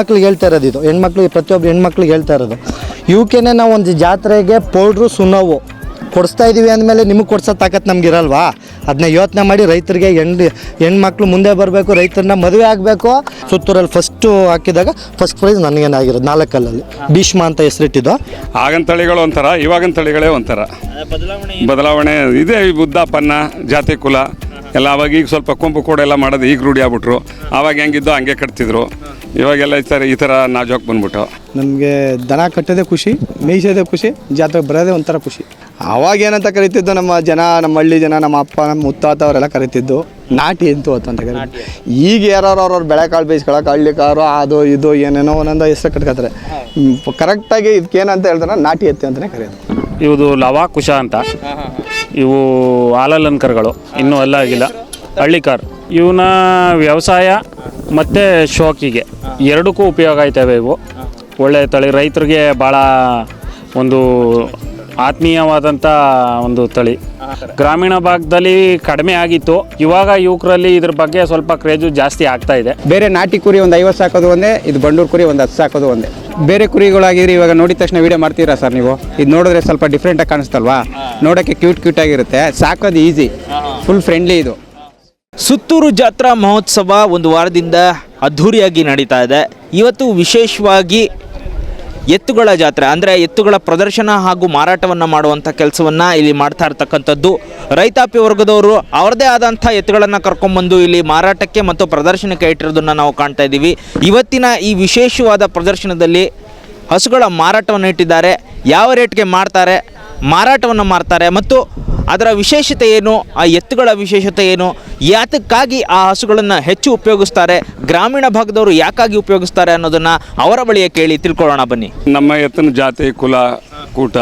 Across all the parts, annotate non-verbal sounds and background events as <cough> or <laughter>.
ಹೆಣ್ಮಕ್ಳಿಗೆ ಹೇಳ್ತಾ ಇರೋದು ಇದು. ಹೆಣ್ಮಕ್ಳಿಗೆ ಪ್ರತಿಯೊಬ್ಬರು ಹೆಣ್ಮಕ್ಳಿಗೆ ಹೇಳ್ತಾ ಇರೋದು. ಇವಕ್ಕೇನೆ ನಾವು ಒಂದು ಜಾತ್ರೆಗೆ ಪೌಡ್ರು ಸುಣ್ಣವು ಕೊಡಿಸ್ತಾ ಇದ್ದೀವಿ ಅಂದಮೇಲೆ ನಿಮಗೆ ಕೊಡ್ಸೋ ತಾಕತ್ತು ನಮ್ಗೆ ಇರಲ್ವಾ ಅದನ್ನ ಯೋಚನೆ ಮಾಡಿ ರೈತರಿಗೆ ಹೆಣ್ಣು ಹೆಣ್ಮಕ್ಳು ಮುಂದೆ ಬರಬೇಕು ರೈತರನ್ನ ಮದುವೆ ಆಗಬೇಕು. ಸುತ್ತೂರಲ್ಲಿ ಫಸ್ಟು ಹಾಕಿದಾಗ ಫಸ್ಟ್ ಪ್ರೈಸ್ ನನಗೇನಾಗಿರೋದು ನಾಲ್ಕಲ್ಲಲ್ಲಿ. ಭೀಷ್ಮ ಅಂತ ಹೆಸರಿಟ್ಟಿದ್ದು. ಆಗಿನ ತಳಿಗಳು ಒಂಥರ ಇವಾಗಿನ ತಳಿಗಳೇ ಒಂಥರ. ಬದಲಾವಣೆ. ಬದಲಾವಣೆ ಇದೆ ಈ ಬುದ್ಧಪ್ಪನ್ನ ಜಾತಿ ಕುಲ. ಎಲ್ಲ ಅವಾಗ ಈಗ ಸ್ವಲ್ಪ ಕೊಂಪು ಕೂಡ ಎಲ್ಲ ಮಾಡೋದು ಈಗ ರೂಢಿ ಆಗ್ಬಿಟ್ರು. ಆವಾಗ ಹೆಂಗಿದ್ದೋ ಹಂಗೆ ಕಟ್ತಿದ್ರು. ಇವಾಗೆಲ್ಲ ಈ ಥರ ಈ ಥರ ನಾಜೋಕ್ ಬಂದ್ಬಿಟ್ಟು. ನಮಗೆ ದನ ಕಟ್ಟೋದೇ ಖುಷಿ ಮೇಯಿಸೋದೇ ಖುಷಿ ಜಾತ್ರೆಗೆ ಬರೋದೇ ಒಂಥರ ಖುಷಿ. ಅವಾಗ ಏನಂತ ಕರಿತಿದ್ದು ನಮ್ಮ ಜನ ನಮ್ಮ ಹಳ್ಳಿ ಜನ ನಮ್ಮ ಅಪ್ಪ ನಮ್ಮ ಮುತ್ತಾತ ಅವರೆಲ್ಲ ಕರಿತಿದ್ದು ನಾಟಿ ಎಂತು ಅಂತ ಅಂತ ಕರೀತಿದ್ದು. ಈಗ ಯಾರು ಅವ್ರ ಬೆಳೆ ಕಾಳು ಬೇಯಿಸ್ಕೊಳಕ್ಕೆ ಹಳ್ಳಿ ಕಾರು ಅದು ಇದು ಏನೇನೋ ಒಂದೊಂದು ಹೆಸರು ಕಟ್ಕೊತಾರೆ. ಕರೆಕ್ಟಾಗಿ ಇದಕ್ಕೇನಂತ ಹೇಳ್ತಾರೆ ನಾಟಿ ಎತ್ತೆ ಅಂತಲೇ ಕರೆಯೋದು. ಇವುದು ಲವಾ ಕುಶ ಅಂತ. ಇವು ಹಾಲಲಂಕರ್ಗಳು, ಇನ್ನೂ ಎಲ್ಲ ಆಗಿಲ್ಲ. ಹಳ್ಳಿಕಾರ್. ಇವನ್ನ ವ್ಯವಸಾಯ ಮತ್ತು ಶೋಕಿಗೆ. ಎರಡಕ್ಕೂ ಉಪಯೋಗ ಆಯ್ತವೆ ಇವು. ಒಳ್ಳೆ ತಳಿ. ರೈತರಿಗೆ ಭಾಳ ಒಂದು ಆತ್ಮೀಯವಾದಂಥ ಒಂದು ತಳಿ. ಗ್ರಾಮೀಣ ಭಾಗದಲ್ಲಿ ಕಡಿಮೆ ಆಗಿತ್ತು. ಇವಾಗ ಯುವಕರಲ್ಲಿ ಇದ್ರ ಬಗ್ಗೆ ಸ್ವಲ್ಪ ಕ್ರೇಜು ಜಾಸ್ತಿ ಆಗ್ತಾ ಇದೆ. ಬೇರೆ ನಾಟಿ ಕುರಿ ಒಂದು ಐವತ್ತು ಸಾಕೋದು ಒಂದೇ, ಇದು ಬಂಡೂರು ಕುರಿ ಒಂದು ಹತ್ತು ಸಾಕೋದು ಒಂದೇ. ಬೇರೆ ಕುರಿಗಳಾಗಿದ್ರೆ ಇವಾಗ ನೋಡಿದ ತಕ್ಷಣ ವಿಡಿಯೋ ಮಾಡ್ತೀರಾ ಸರ್ ನೀವು? ಇದು ನೋಡಿದ್ರೆ ಸ್ವಲ್ಪ ಡಿಫ್ರೆಂಟಾಗಿ ಕಾಣಿಸ್ತಲ್ವಾ? ನೋಡೋಕ್ಕೆ ಕ್ಯೂಟ್ ಕ್ಯೂಟ್ ಆಗಿರುತ್ತೆ. ಸಾಕೋದು ಈಸಿ ಫುಲ್ ಫ್ರೆಂಡ್ಲಿ ಇದು. ಸುತ್ತೂರು ಜಾತ್ರಾ ಮಹೋತ್ಸವ ಒಂದು ವಾರದಿಂದ ಅದ್ಧೂರಿಯಾಗಿ ನಡೀತಾ ಇದೆ. ಇವತ್ತು ವಿಶೇಷವಾಗಿ ಎತ್ತುಗಳ ಜಾತ್ರೆ, ಅಂದರೆ ಎತ್ತುಗಳ ಪ್ರದರ್ಶನ ಹಾಗೂ ಮಾರಾಟವನ್ನು ಮಾಡುವಂಥ ಕೆಲಸವನ್ನು ಇಲ್ಲಿ ಮಾಡ್ತಾ ಇರ್ತಕ್ಕಂಥದ್ದು. ರೈತಾಪಿ ವರ್ಗದವರು ಅವ್ರದ್ದೇ ಆದಂಥ ಎತ್ತುಗಳನ್ನು ಕರ್ಕೊಂಬಂದು ಇಲ್ಲಿ ಮಾರಾಟಕ್ಕೆ ಮತ್ತು ಪ್ರದರ್ಶನಕ್ಕೆ ಇಟ್ಟಿರೋದನ್ನು ನಾವು ಕಾಣ್ತಾ ಇದ್ದೀವಿ. ಇವತ್ತಿನ ಈ ವಿಶೇಷವಾದ ಪ್ರದರ್ಶನದಲ್ಲಿ ಹಸುಗಳ ಮಾರಾಟವನ್ನು ಇಟ್ಟಿದ್ದಾರೆ. ಯಾವ ರೇಟ್ಗೆ ಮಾಡ್ತಾರೆ ಮಾರಾಟವನ್ನು ಮಾಡ್ತಾರೆ ಮತ್ತು ಅದರ ವಿಶೇಷತೆ ಏನು? ಆ ಎತ್ತುಗಳ ವಿಶೇಷತೆ ಏನು? ಯಾತಕ್ಕಾಗಿ ಆ ಹಸುಗಳನ್ನು ಹೆಚ್ಚು ಉಪಯೋಗಿಸ್ತಾರೆ? ಗ್ರಾಮೀಣ ಭಾಗದವರು ಯಾಕಾಗಿ ಉಪಯೋಗಿಸ್ತಾರೆ ಅನ್ನೋದನ್ನು ಅವರ ಬಳಿಯೇ ಕೇಳಿ ತಿಳ್ಕೊಳ್ಳೋಣ ಬನ್ನಿ. ನಮ್ಮ ಎತ್ತಿನ ಜಾತಿ ಕುಲ ಕೂಟ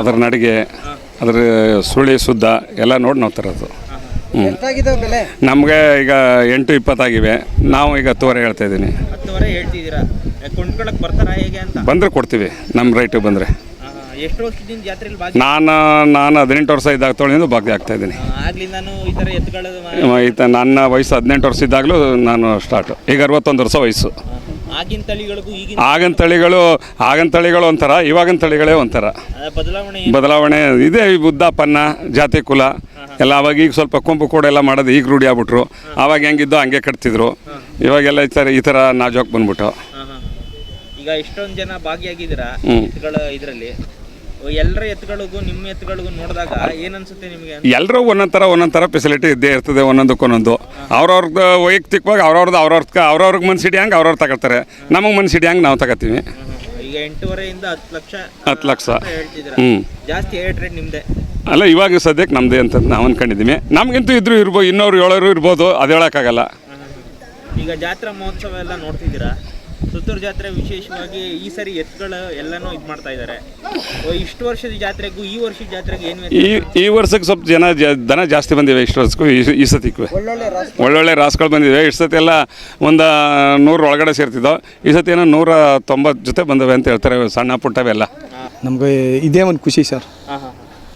ಅದರ ನಡಿಗೆ ಅದರ ಸುಳಿ ಸುದ್ದ ಎಲ್ಲ ನೋಡಿ ನಾವು ತರೋದು. ನಮಗೆ ಈಗ ಎಂಟು ಇಪ್ಪತ್ತಾಗಿವೆ. ನಾವು ಈಗ ಹತ್ತುವರೆ ಹೇಳ್ತಾ ಇದ್ದೀನಿ. ಹತ್ತುವರೆ ಹೇಳ್ತಿದ್ದೀರಾ? ಕೊಂಡ್ಕೊಳಕ್ ಬರ್ತಾರಾ ಹೇಗೆ ಅಂತ? ಬಂದರೆ ಕೊಡ್ತೀವಿ. ನಮ್ಮ ರೈಟಿಗೆ ಬಂದರೆ. ಎಷ್ಟು ವರ್ಷದಿಂದ ಜಾತ್ರೆಯಲ್ಲಿ ಭಾಗಿ ನಾನು ನಾನು ಹದಿನೆಂಟು ವರ್ಷ ಇದ್ದಾಗ ತೊಳೆದು ಭಾಗ್ಯ ಆಗ್ತಾ ಇದ್ದೀನಿ ಆಗ್ಲಿಂದಾನು ಈ ಥರ ಎತ್ತುಗಳ ಈತ ನನ್ನ ವಯಸ್ಸು ಹದಿನೆಂಟು ವರ್ಷ ಇದ್ದಾಗಲೂ ನಾನು ಸ್ಟಾರ್ಟ್ ಈಗ ಅರವತ್ತೊಂದು ವರ್ಷ ವಯಸ್ಸು. ಆಗಿನ ತಳಿಗಳಿಗೂ ಈಗಿನ ಆಗಿನ ತಳಿಗಳು ಆಗಿನ ತಳಿಗಳು ಒಂಥರ ಇವಾಗಿನ ತಳಿಗಳೇ ಒಂಥರ. ಬದಲಾವಣೆ ಬದಲಾವಣೆ ಇದೆ ಈ ಬುದ್ಧಪ್ಪನ್ನ ಜಾತಿ ಕುಲ. ಎಲ್ಲ ಅವಾಗ ಈಗ ಸ್ವಲ್ಪ ಕೊಂಬು ಕೂಡ ಎಲ್ಲ ಮಾಡೋದು ಈಗ ರೂಢಿ ಆಗ್ಬಿಟ್ರು. ಆವಾಗ ಹೆಂಗಿದ್ದೋ ಹಂಗೆ ಕಟ್ತಿದ್ರು. ಇವಾಗೆಲ್ಲ ಈ ಥರ ಈ ಥರ ನಾಜೋಕ್ ಬಂದ್ಬಿಟ್ಟು. ಈಗ ಇಷ್ಟೊಂದು ಜನ ಭಾಗಿಯಾಗಿದ್ದೀರಾ. ಇದರಲ್ಲಿ? ಎಲ್ಲರ ಎತ್ತುಗಳಿಗೂ ನಿಮ್ಮ ಎತ್ತುಗಳಿಗೂ ನೋಡಿದಾಗ ಏನ್ ಅನ್ಸುತ್ತೆ ನಿಮಗೆ? ಎಲ್ಲರೂ ಒಂದೊಂದು ಥರ ಒಂದೊಂದು ಥರ ಫೆಸಿಲಿಟಿ ಇದ್ದೇ ಇರ್ತದೆ ಒಂದೊಂದಕ್ಕೆ ಒಂದೊಂದು. ಅವ್ರವ್ರದ್ದು ವೈಯಕ್ತಿಕವಾಗಿ ಅವ್ರವ್ರದ್ದು ಅವ್ರವ್ರ ಅವ್ರವ್ರಿಗೆ ಮನ್ಸಿಡಿ ಹಂಗೆ ಅವ್ರವ್ರು ತಗೊಳ್ತಾರೆ. ನಮಗೆ ಮನ್ಸಿಡಿ ಹಂಗೆ ನಾವು ತಗೋತೀವಿ. ಈಗ ಎಂಟೂವರೆಯಿಂದ ಹತ್ತು ಲಕ್ಷ ಹತ್ತು ಲಕ್ಷ. ಹೇಳ್ತಿದ್ದೀರಾ? ಹ್ಞೂ ಜಾಸ್ತಿ ಏಟ್ ರೇಟ್ ನಿಮ್ಮದೇ ಅಲ್ಲ ಇವಾಗ ಸದ್ಯಕ್ಕೆ ನಮ್ಮದೇ ಅಂತ ನಾವು ಅಂದ್ಕೊಂಡಿದ್ದೀವಿ ನಮಗಿಂತೂ ಇದ್ರು ಇರ್ಬೋದು ಇನ್ನೂರು ಏಳೋರು ಇರ್ಬೋದು ಅದು ಹೇಳೋಕ್ಕಾಗಲ್ಲ. ಈಗ ಜಾತ್ರಾ ಮಹೋತ್ಸವ ಎಲ್ಲ ನೋಡ್ತಿದ್ದೀರಾ? ಸುತ್ತೂರು ಜಾತ್ರೆ ವಿಶೇಷವಾಗಿ ಈ ಸರಿ ಎತ್ತುಗಳು ಎಲ್ಲನೂ ಇದು ಮಾಡ್ತಾ ಇದ್ದಾರೆ ಇಷ್ಟು ವರ್ಷದ ಜಾತ್ರೆಗೂ ಈ ವರ್ಷದ ಜಾತ್ರೆಗೂ ಏನು ಈ ಈ ವರ್ಷಕ್ಕೆ ಸ್ವಲ್ಪ ಜನ ಜ- ದನ ಜಾಸ್ತಿ ಬಂದಿವೆ ಇಷ್ಟು ವರ್ಷಕ್ಕೂ ಈ- ಈ ಸತಿಗೂ. ಒಳ್ಳೊಳ್ಳೆ ರಾಸುಗಳು ಬಂದಿವೆ. ಇಷ್ಟು ಸತಿ ಎಲ್ಲ ಒಂದು ನೂರು ಒಳಗಡೆ ಸೇರ್ತಿದ್ದೋ ಈ ಸತಿ ಏನೋ ನೂರ ತೊಂಬತ್ತು ಜೊತೆ ಬಂದವೆ ಅಂತ ಹೇಳ್ತಾರೆ ಸಣ್ಣ ಪುಟ್ಟವೆಲ್ಲ. ನಮಗೆ ಇದೇ ಒಂದು ಖುಷಿ ಸರ್.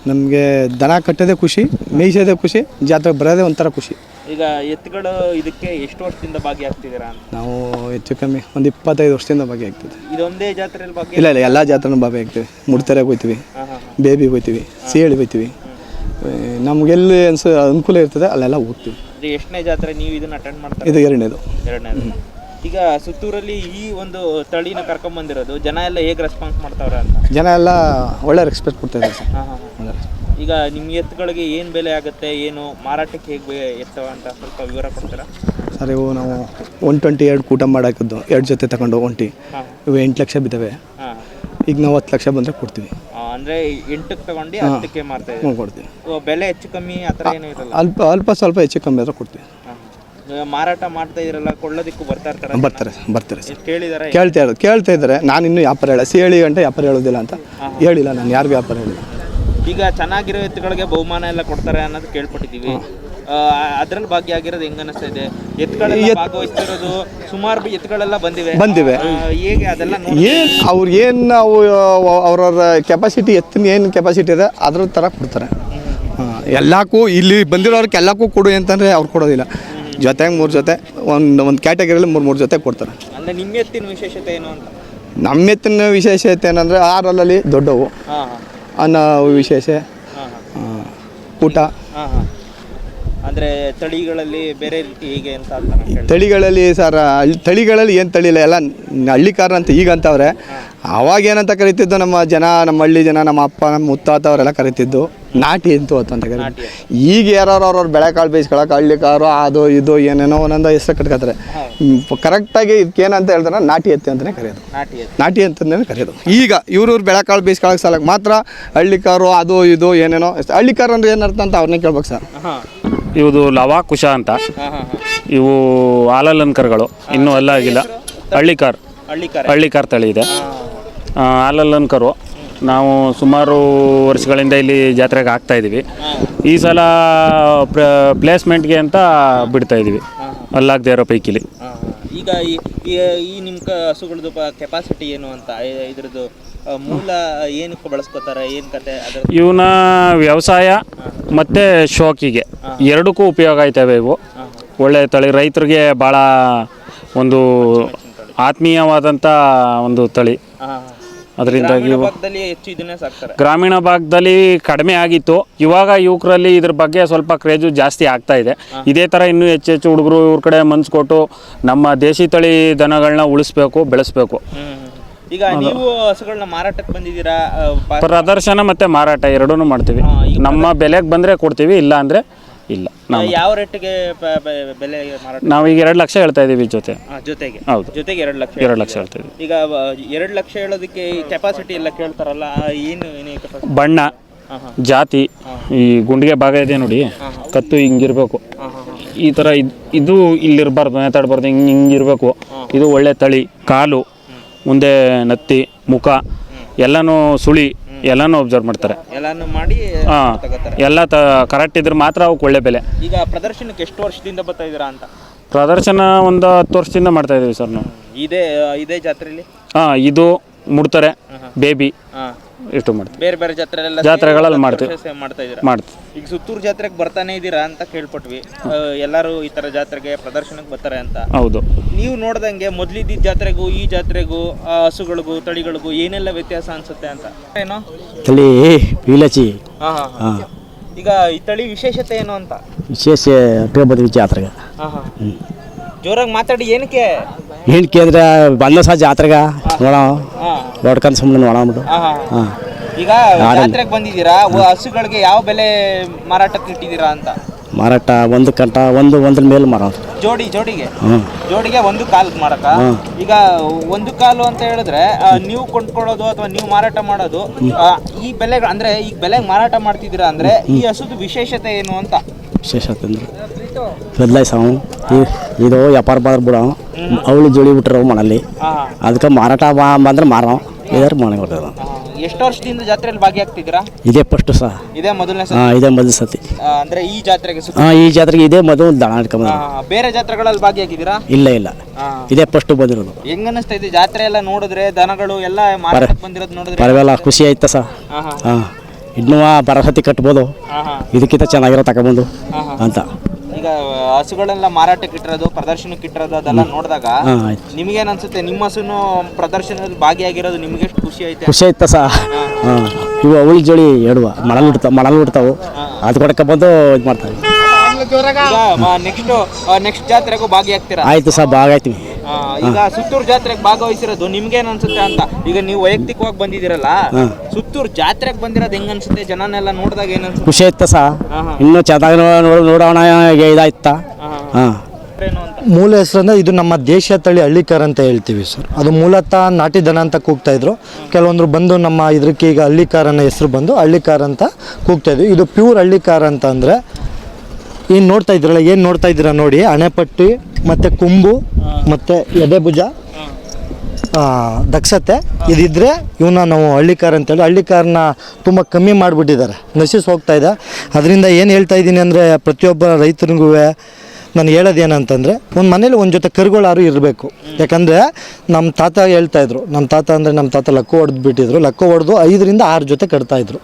ನಮಗೆ ದನ ಕಟ್ಟೋದೇ ಖುಷಿ ಮೇಯಿಸೋದೇ ಖುಷಿ ಜಾತ್ರೆಗೆ ಬರೋದೇ ಒಂಥರ ಖುಷಿ. ಈಗ ಎತ್ತುಗಳು ಇದಕ್ಕೆ ಎಷ್ಟು ವರ್ಷದಿಂದ ಭಾಗಿಯಾಗ್ತಿದ್ದೀರಾ ಅಂತ? ನಾವು ಹೆಚ್ಚು ಕಮ್ಮಿ ಒಂದು ಇಪ್ಪತ್ತೈದು ವರ್ಷದಿಂದ ಭಾಗಿಯಾಗ್ತದೆ ಇದೊಂದೇ ಜಾತ್ರೆಯಲ್ಲಿ ಭಾಗಿ ಇಲ್ಲ ಇಲ್ಲ ಎಲ್ಲ ಜಾತ್ರೆನೂ ಭಾಗಿಯಾಗ್ತೀವಿ. ಮುಡ್ತೆರೆಗೆ ಹೋಗ್ತೀವಿ ಬೇಬಿ ಹೋಗ್ತೀವಿ ಸಿಹಳಿ ಹೋಗ್ತೀವಿ ನಮಗೆಲ್ಲಿ ಅನ್ಸ ಅನುಕೂಲ ಇರ್ತದೆ ಅಲ್ಲೆಲ್ಲ ಹೋಗ್ತೀವಿ. ಇದು ಎಷ್ಟನೇ ಜಾತ್ರೆ ನೀವು ಇದನ್ನ ಅಟೆಂಡ್ ಮಾಡ್ತಾರೆ? ಇದು ಎರಡನೇದು. ಎರಡನೇದು. ಈಗ ಸುತ್ತೂರಲ್ಲಿ ಈ ಒಂದು ತಳಿನ ಕರ್ಕೊಂಡ್ ಬಂದಿರೋದು ಜನ ಎಲ್ಲ ಹೇಗೆ ರೆಸ್ಪಾನ್ಸ್ ಮಾಡ್ತಾವ್ರೆ ಅಂತ? ಜನ ಎಲ್ಲ ಒಳ್ಳೆ ರೆಸ್ಪೆಕ್ಟ್ ಕೊಡ್ತಾ ಇದ್ದಾರೆ ಸರ್. ಹಾ, ಹಾ, ಹಾ. ಈಗ ನಿಮ್ಮ ಎತ್ತುಗಳಿಗೆ ಏನು ಬೆಲೆ ಆಗುತ್ತೆ ಏನು ಮಾರಾಟಕ್ಕೆ ಹೇಗೆ ಎತ್ತವ ಅಂತ ಸ್ವಲ್ಪ ವಿವರ ಕೊಡ್ತೀರಾ? ಸರ್ ಇವು ನಾವು ಒನ್ ಟ್ವೆಂಟಿ ಎರಡು ಕೂಟ ಮಾಡಾಕಿದ್ದು ಎರಡು ಜೊತೆ ತಗೊಂಡು ಒಂಟಿ. ಇವು ಎಂಟು ಲಕ್ಷ ಬಿದ್ದಾವೆ. ಹಾಂ. ಈಗ ನಾವು ಹತ್ತು ಲಕ್ಷ ಬಂದರೆ ಕೊಡ್ತೀವಿ. ಅಂದರೆ ಎಂಟಕ್ಕೆ ತಗೊಂಡು ಹತ್ತಕ್ಕೆ ಮಾರ್ತಾ ಹ್ಞೂ ಕೊಡ್ತೀವಿ. ಬೆಲೆ ಹೆಚ್ಚು ಕಮ್ಮಿ ಆ ಥರ ಏನೂ ಇರಲ್ಲ? ಅಲ್ಪ ಅಲ್ಪ ಸ್ವಲ್ಪ ಹೆಚ್ಚು ಕಮ್ಮಿ ಆದರೆ ಕೊಡ್ತೀವಿ. ಮಾರಾಟ ಮಾಡ್ತಾ ಇದ್ರಲ್ಲ ಕೊಳ್ಳೋದಕ್ಕೂ ಬರ್ತಾ ಇರ್ತಾರೆ? ಬರ್ತಾರೆ ಬರ್ತಾರೆ ಸರ್. ಹೇಳಿದಾರೆ ಕೇಳ್ತಾ ಇರೋದು ಕೇಳ್ತಾ ಇದ್ದಾರೆ. ನಾನು ಇನ್ನೂ ವ್ಯಾಪಾರ ಹೇಳ ಸಿ ಹೇಳಿ ಗಂಟೆ ವ್ಯಾಪಾರ ಹೇಳೋದಿಲ್ಲ ಅಂತ. ಹೇಳಿಲ್ಲ ನಾನು ಯಾರು ವ್ಯಾಪಾರ ಹೇಳಿಲ್ಲ. ಈಗ ಚೆನ್ನಾಗಿರೋ ಎತ್ತುಗಳಿಗೆ ಬಹುಮಾನ ಎಲ್ಲ ಕೊಡ್ತಾರೆ ಅನ್ನೋದು ಕೇಳ್ಪಟ್ಟಿದ್ದೀವಿ. ಅದ್ರಲ್ಲಿ ಭಾಗಿಯಾಗಿರೋದು ಹೆಂಗ ಅನಿಸ್ತಾ ಇದೆ? ಎತ್ತುಗಳೆಲ್ಲ ಭಾಗವಹಿಸ್ತಿರೋದು ಸುಮಾರು ಎತ್ತುಗಳೆಲ್ಲ ಬಂದಿವೆ. ಬಂದಿವೆ. ಹೇಗೆ ಅದೆಲ್ಲ ಏನು ಅವ್ರು ಏನು ನಾವು ಅವ್ರವ್ರ ಕೆಪಾಸಿಟಿ ಎತ್ತಿನ ಏನು ಕೆಪಾಸಿಟಿ ಇದೆ ಅದ್ರ ಥರ ಕೊಡ್ತಾರೆ. ಎಲ್ಲಕ್ಕೂ ಇಲ್ಲಿ ಬಂದಿರೋರ್ಗೆ ಎಲ್ಲಕ್ಕೂ ಕೊಡು ಅಂತಂದರೆ ಅವ್ರು ಕೊಡೋದಿಲ್ಲ. ಜೊತೆಗೆ ಮೂರು ಜೊತೆ ಒಂದು ಒಂದು ಕ್ಯಾಟಗರಿಯಲ್ಲಿ ಮೂರು ಮೂರು ಜೊತೆ ಕೊಡ್ತಾರೆ. ಅಂದ್ರೆ ನಿಮ್ಮ ಎತ್ತಿನ ವಿಶೇಷತೆ ಏನು ಅಂತ? ನಮ್ಮ ಎತ್ತಿನ ವಿಶೇಷತೆ ಏನಂದರೆ ಆರಲ್ಲಲ್ಲಿ ದೊಡ್ಡವು. ಅನ್ನೋ ವಿಶೇಷ ಊಟ. ಅಂದರೆ ತಳಿಗಳಲ್ಲಿ ಬೇರೆ ರೀತಿ ಹೀಗೆ ಅಂತ ತಳಿಗಳಲ್ಲಿ ಸರ್ ಹಳ್ಳಿ ತಳಿಗಳಲ್ಲಿ ಏನು ತಳಿಲ್ಲ ಎಲ್ಲ ಹಳ್ಳಿಕಾರ ಅಂತ ಈಗ ಅಂತವ್ರೆ. ಅವಾಗ ಏನಂತ ಕರಿತಿದ್ದು ನಮ್ಮ ಜನ ನಮ್ಮ ಹಳ್ಳಿ ಜನ ನಮ್ಮ ಅಪ್ಪ ನಮ್ಮ ಮುತ್ತಾತ ಅವರೆಲ್ಲ ಕರಿತಿದ್ದು. ನಾಟಿ ಎಂತು ಅಂತ ಅಂತ ಕರಿತಾರೆ ಈಗ ಯಾರು ಅವ್ರವ್ರ ಬೆಳೆಕಾಳು ಬೇಯಿಸ್ಕೊಳಕ್ಕೆ ಹಳ್ಳಿ ಕಾರು ಅದು ಇದು ಏನೇನೋ ಒಂದೊಂದು ಹೆಸರು ಕಟ್ಕೊತಾರೆ ಕರೆಕ್ಟಾಗಿ ಇದಕ್ಕೇನಂತ ಹೇಳ್ತಾರೆ ನಾಟಿ ಎತ್ತಿ ಅಂತಲೇ ಕರೆಯೋದು. ನಾಟಿ ಅಂತಲೇ ನಾಟಿ ಅಂತಂದೇ ಕರೆಯೋದು. ಈಗ ಇವ್ರವ್ರು ಬೆಳೆಕಾಳು ಬೇಯಿಸ್ಕೊಳಕ್ಕೆ ಸಲಕ್ಕೆ ಮಾತ್ರ ಹಳ್ಳಿ ಕಾರು ಅದು ಇದು ಏನೇನೋ ಹಳ್ಳಿ ಕಾರು ಅಂದ್ರೆ ಏನರ್ಥ ಅಂತ ಅವ್ರನ್ನೇ ಕೇಳ್ಬೇಕು ಸರ್. ಇವುದು ಲವಾ ಕುಶ ಅಂತ. ಇವು ಹಾಲಲ್ಲನ್ಕರ್ಗಳು ಇನ್ನೂ ಎಲ್ಲ ಆಗಿಲ್ಲ. ಹಳ್ಳಿಕಾರ್ ಹಳ್ಳಿ ಕಾರ್ ಹಳ್ಳಿಕಾರ್. ತಳಿ ಇದೆ. ಹಾಲಲ್ಲನ್ಕರು ನಾವು ಸುಮಾರು ವರ್ಷಗಳಿಂದ ಇಲ್ಲಿ ಜಾತ್ರೆಗೆ ಆಗ್ತಾ ಇದ್ದೀವಿ. ಈ ಸಲ ಪ್ಲೇಸ್ಮೆಂಟ್ಗೆ ಅಂತ ಬಿಡ್ತಾ ಇದ್ದೀವಿ. ಅಲ್ಲಾಗದೇ ಇರೋ ಪೈಕಿಲಿ. ಈಗ ಈ ನಿಮ್ಮ ಹಸುಗಳದ್ದು ಕೆಪಾಸಿಟಿ ಏನು ಅಂತ ಇದ್ರದ್ದು ಮೂಲ ಏನಕ್ಕೆ ಬಳಸ್ಕೋತಾರೆ ಏನು ಕತೆ ಇವನ ವ್ಯವಸಾಯ ಮತ್ತು ಶೋಕಿಗೆ. ಎರಡಕ್ಕೂ ಉಪಯೋಗ ಆಯ್ತವೆ ಇವು. ಒಳ್ಳೆ ತಳಿ ರೈತರಿಗೆ ಭಾಳ ಒಂದು ಆತ್ಮೀಯವಾದಂಥ ಒಂದು ತಳಿ. ಅದರಿಂದಾಗಿ ಇವು ಭಾಗದಲ್ಲಿ ಹೆಚ್ಚು ಇದನ್ನೇ ಸಾಕ್ತಾರೆ. ಗ್ರಾಮೀಣ ಭಾಗದಲ್ಲಿ ಕಡಿಮೆ ಆಗಿತ್ತು. ಇವಾಗ ಯುವಕರಲ್ಲಿ ಇದ್ರ ಬಗ್ಗೆ ಸ್ವಲ್ಪ ಕ್ರೇಜು ಜಾಸ್ತಿ ಆಗ್ತಾ ಇದೆ. ಇದೇ ಥರ ಇನ್ನೂ ಹೆಚ್ಚು ಹೆಚ್ಚು ಹುಡುಗರು ಇವ್ರ ಕಡೆ ಮನ್ಸು ಕೊಟ್ಟು ನಮ್ಮ ದೇಶಿ ತಳಿ ದನಗಳನ್ನ ಉಳಿಸ್ಬೇಕು ಬೆಳೆಸ್ಬೇಕು. ಹ್ಮ್. ಈಗ ನೀವು ಹಸುಗಳನ್ನ ಮಾರಾಟಕ್ಕೆ ಬಂದಿದ್ದೀರಾ ಆ, ಪಾ- ಪ್ರದರ್ಶನ ಮತ್ತು ಮಾರಾಟ ಎರಡೂ ಮಾಡ್ತೀವಿ. ನಮ್ಮ ಬೆಲೆಗೆ ಬಂದರೆ ಕೊಡ್ತೀವಿ ಇಲ್ಲ ಅಂದರೆ ಇಲ್ಲ. ನಾವು ಯಾವ ರೇಟ್ಗೆ ಬೆ- ಬೆಲೆ ಮಾರಾಟ ಈಗ ಎರಡು ಲಕ್ಷ ಹೇಳ್ತಾ ಇದ್ದೀವಿ ಜೊತೆ. ಆ, ಜೊತೆಗೆ? ಹೌದು. ಜೊತೆಗೆ ಎರಡು ಲಕ್ಷ ಎರಡು ಲಕ್ಷ ಹೇಳ್ತಾ ಇದ್ದೀವಿ ಈಗ ಎರಡು ಲಕ್ಷ ಹೇಳೋದಕ್ಕೆ ಕೆಪಾಸಿಟಿ ಎಲ್ಲ ಕೇಳ್ತಾರಲ್ಲ ಆ, ಏನು ಏನು ಕೆಪಾಸಿಟಿ ಬಣ್ಣ ಹಾಂ ಹಾಂ. ಜಾತಿ ಈ ಗುಂಡಿಗೆ ಭಾಗ ಇದೆ ನೋಡಿ. ಕತ್ತು ಹಿಂಗಿರ್ಬೇಕು. ಹಾಂ ಹಾಂ ಈ ಥರ ಇದ್ ಇದು ಇಲ್ಲಿರಬಾರ್ದು ನೇತಾಡಬಾರ್ದು ಹಿಂಗೆ ಹಿಂಗಿರಬೇಕು ಇದು ಒಳ್ಳೆ ತಳಿ ಕಾಲು ಮುಂದೆ ನತ್ತಿ ಮುಖ ಎಲ್ಲನೂ ಸುಳಿ. ಎಲ್ಲನೂ ಅಬ್ಸರ್ವ್ ಮಾಡ್ತಾರೆ. ಎಲ್ಲಾನು ಮಾಡಿ ಹಾಂ ತಗೋತಾರೆ. ಎಲ್ಲ ತ ಕರೆಕ್ಟ್ ಇದ್ರೆ ಮಾತ್ರ ಅವಕ್ಕೆ ಒಳ್ಳೆ ಬೆಲೆ. ಈಗ ಪ್ರದರ್ಶನಕ್ಕೆ ಎಷ್ಟು ವರ್ಷದಿಂದ ಬರ್ತಾ ಇದ್ದೀರಾ ಅಂತ? ಪ್ರದರ್ಶನ ಒಂದು ಹತ್ತು ವರ್ಷದಿಂದ ಮಾಡ್ತಾ ಇದ್ದೀವಿ ಸರ್ ನಾವು. ಇದೇ ಇದೇ ಜಾತ್ರೆಯಲ್ಲಿ ಹಾಂ ಇದು ಮುಡ್ತಾರೆ ಬೇಬಿ ಹಾಂ. ಇಷ್ಟು ಮಾಡ್ತೀವಿ. ಬೇರೆ ಬೇರೆ ಜಾತ್ರೆಲ್ಲ ಜಾತ್ರೆಗಳಲ್ಲಿ ಮಾಡ್ತೀವಿ. ಮಾಡ್ತಾ ಇದ್ದೀರಾ? ಮಾಡ್ತೀವಿ. ಈಗ ಸುತ್ತೂರು ಜಾತ್ರೆಗೆ ಬರ್ತಾನೆ ಇದ್ದೀರಾ ಅಂತ ಕೇಳ್ಪಟ್ವಿ. ಆ, ಎಲ್ಲರೂ ಈ ತರ ಜಾತ್ರೆಗೆ ಪ್ರದರ್ಶನಕ್ಕೆ ಬರ್ತಾರೆ ಅಂತ. ಹೌದು. ನೀವು ನೋಡ್ದಂಗೆ ಮೊದ್ಲಿದ್ದ ಜಾತ್ರೆಗೂ ಈ ಜಾತ್ರೆಗೂ ಆ, ಹಸುಗಳಿಗೂ ತಳಿಗಳಿಗೂ ಏನೆಲ್ಲ ವ್ಯತ್ಯಾಸ ಅನ್ಸುತ್ತೆ ಅಂತ? ಏನೋ? ತಳಿ ಪೀಲಚಿ ಹಾ ಹಾ ಹಾ. ಈಗ ಈ ತಳಿ ವಿಶೇಷತೆ ಏನು ಅಂತ? ವಿಶೇಷ ಬದ್ರಿ ಜಾತ್ರೆಗೆ. ಹಾ ಹಾ. ಜೋರಾಗಿ ಮಾತಾಡಿ ಏನಕ್ಕೆ? ಏನಕ್ಕೆ ಅಂದ್ರೆ ಬಂದ ಸಹ ಜಾತ್ರೆಗೆ ನೋಡೋ ಹಾ. ನೋಡ್ಕೊಂಡು ಸುಮ್ಮನೆ ಒಣಬಿಟ್ಟು ಹಾ. ಈಗ ಜಾತ್ರೆಗೆ ಬಂದಿದ್ದೀರಾ? ಹಸುಗಳಿಗೆ ಯಾವ ಬೆಲೆ ಮಾರಾಟಕ್ಕೆ ಇಟ್ಟಿದ್ದೀರಾ ಅಂತ? ಮಾರಾಟ ಒಂದು ಕಂಟ ಒಂದು ಒಂದ್ರ ಮೇಲೆ ಮಾರೋ ಜೋಡಿ ಜೋಡಿಗೆ? ಹ್ಞೂ ಜೋಡಿಗೆ ಒಂದು ಕಾಲ್ ಮಾಡಕ ಈಗ ಒಂದು ಕಾಲು ಅಂತ ಹೇಳಿದ್ರೆ ಆ, ನೀವು ಕೊಂಡ್ಕೊಳ್ಳೋದು ಅಥವಾ ನೀವು ಮಾರಾಟ ಮಾಡೋದು ಆ, ಈ ಬೆಲೆ ಅಂದ್ರೆ ಈ ಬೆಲೆಗೆ ಮಾರಾಟ ಮಾಡ್ತಿದ್ದೀರಾ ಅಂದ್ರೆ ಈ ಹಸುದು ವಿಶೇಷತೆ ಏನು ಅಂತ? ವಿಶೇಷತೆ ಅಂದ್ರೆ ಬದಲಾಯಿಸವು ಇದು ವ್ಯಾಪಾರ ಬಾದ್ರ ಬಿಡೋ ಅವಳು ಜೋಳಿ ಬಿಟ್ಟರು ಮನೆಯಲ್ಲಿ. ಹಾ ಅದಕ್ಕೆ ಮಾರಾಟ ಬಾ ಬಂದ್ರೆ ಮಾರೋ. ಇದಾರು ಮಾಡಿ ಬರ್ತದೆ ಎಷ್ಟು ವರ್ಷದಿಂದ ಜಾತ್ರೆಯಲ್ಲಿ ಭಾಗಿಯಾಗ್ತಿದ್ದೀರಾ? ಇದೇ ಫಸ್ಟ್ ಸಹ. ಇದೇ ಮೊದಲನೇ ಸಲ ಹಾಂ ಇದೇ ಮೊದಲು ಸತಿ. ಆ, ಅಂದ್ರೆ ಈ ಜಾತ್ರೆಗೆ ಸುತ್ತ ಹಾಂ ಈ ಜಾತ್ರೆಗೆ ಇದೇ ಮೊದಲು ದಣ ಆ, ಬೇರೆ ಜಾತ್ರೆಗಳಲ್ಲಿ ಭಾಗಿಯಾಗಿದ್ದೀರಾ? ಇಲ್ಲ ಇಲ್ಲ. ಆ, ಇದೇ ಫಸ್ಟ್ ಬಂದಿರೋದು. ಹೆಂಗ್ ಇದೆ? ಜಾತ್ರೆ ಎಲ್ಲ ನೋಡಿದ್ರೆ ದನಗಳು ಎಲ್ಲ ಮಾರಾಟಕ್ಕೆ ಬಂದಿರೋದು ನೋಡಿದ್ರೆ ಪರವಾಗಿಲ್ಲ ಖುಷಿ ಆಯ್ತಾ ಸಹ? ಹಾ ಹಾ. ಇನ್ನೂ ಬರಸತಿ ಕಟ್ಬೋದು. ಇದಕ್ಕಿಂತ ಚೆನ್ನಾಗಿರೋ ತಗೊಬಂದು ಅಂತ. ಈಗ ಹಸುಗಳೆಲ್ಲ ಮಾರಾಟಕ್ಕೆ ಇಟ್ಟಿರೋದು ಪ್ರದರ್ಶನಕ್ಕೆ ಇಟ್ಟಿರೋದು ಅದೆಲ್ಲ ನೋಡಿದಾಗ ನಿಮ್ಗೆ ಅನ್ಸುತ್ತೆ ನಿಮ್ಮ ಹಸುನು ಪ್ರದರ್ಶನದಲ್ಲಿ ಭಾಗಿಯಾಗಿರೋದು ನಿಮ್ಗೆ ಎಷ್ಟು ಖುಷಿ ಐತೆ ಖುಷಿ ಐತ ಸಹ ಇವು ಅವಳಿ ಜೋಳಿ ಹೇಳುವ ಮಳಲ್ ಬಿಡ್ತಾವ ಮಳಲ್ ಬಿಡ್ತಾವು ಅದು ಕೊಡಕ್ಕೆ ಬಂದು ಇದು ಮಾಡ್ತಾರೆ. ನೆಕ್ಸ್ಟ್ ನೆಕ್ಸ್ಟ್ ಜಾತ್ರೆಗೂ ಭಾಗಿಯಾಗ್ತೀರಾ? ಆಯ್ತು ಸಹ ಭಾಗ ಆಯ್ತೀವಿ ಈಗ ಸುತ್ತೂರು ಜಾತ್ರೆಗೆ ಭಾಗವಹಿಸಿರೋದು ನಿಮ್ಗೇನ್ ಅನ್ಸುತ್ತೆ ಅಂತ? ಈಗ ನೀವು ವೈಯಕ್ತಿಕವಾಗಿ ಬಂದಿದ್ದೀರಲ್ಲ ಸುತ್ತೂರು ಜಾತ್ರೆಗೆ ಬಂದಿರೋದು ಹೆಂಗ್ ಅನ್ಸುತ್ತೆ? ಜನನೆಲ್ಲ ನೋಡಿದಾಗ ಏನ್ ಅನ್ಸುತ್ತೆ? ಖುಷಿ ಇತ್ತ ಸಹ ಇನ್ನು ಚೆನ್ನಾಗಿ ನೋಡ ನೋಡೋಣ ಇದಾಯ್ತ? ಮೂಲ ಹೆಸರಂದ್ರೆ ಇದು ನಮ್ಮ ದೇಶ ತಳಿ ಹಳ್ಳಿಕರ್ ಅಂತ ಹೇಳ್ತೀವಿ ಸರ್. ಅದು ಮೂಲತಃ ನಾಟಿ ದನ ಅಂತ ಕೂಗ್ತಾ ಇದ್ರು. ಕೆಲವೊಂದ್ರು ಬಂದು ನಮ್ಮ ಇದಕ್ಕೆ ಈಗ ಹಳ್ಳಿಕಾರ್ ಅನ್ನೋ ಹೆಸರು ಬಂದು ಹಳ್ಳಿಕಾರ್ ಅಂತ ಕೂಗ್ತಾ ಇದ್ವಿ ಇದು ಪ್ಯೂರ್ ಹಳ್ಳಿಕಾರ್ ಅಂತ ಅಂದರೆ ಏನು ನೋಡ್ತಾ ಇದ್ರಲ್ಲ ಏನು ನೋಡ್ತಾ ಇದ್ದೀರಾ ನೋಡಿ ಅಣೆಪಟ್ಟಿ ಮತ್ತು ಕೊಂಬು ಮತ್ತು ಎದೆ ಭುಜ ದಕ್ಷತೆ ಇದಿದ್ರೆ ಇವನ್ನ ನಾವು ಹಳ್ಳಿಕಾರ ಅಂತೇಳಿ. ಹಳ್ಳಿಕಾರನ ತುಂಬ ಕಮ್ಮಿ ಮಾಡಿಬಿಟ್ಟಿದ್ದಾರೆ. ನಶಿಸಿ ಹೋಗ್ತಾ ಇದೆ. ಅದರಿಂದ ಏನು ಹೇಳ್ತಾ ಇದ್ದೀನಿ ಅಂದರೆ ಪ್ರತಿಯೊಬ್ಬ ರೈತರಿಗೂ ನಾನು ಹೇಳೋದು ಏನಂತಂದರೆ ಒಂದು ಮನೇಲಿ ಒಂದು ಜೊತೆ ಕರುಗಳಾರು ಇರಬೇಕು. ಯಾಕಂದರೆ ನಮ್ಮ ತಾತ ಹೇಳ್ತಾ ಇದ್ರು ನಮ್ಮ ತಾತ ಅಂದರೆ ನಮ್ಮ ತಾತ ಲಕ್ಕು ಹೊಡೆದು ಬಿಟ್ಟಿದ್ರು, ಲಕ್ಕು ಹೊಡೆದು ಐದರಿಂದ ಆರು ಜೊತೆ ಕಟ್ತಾಯಿದ್ರು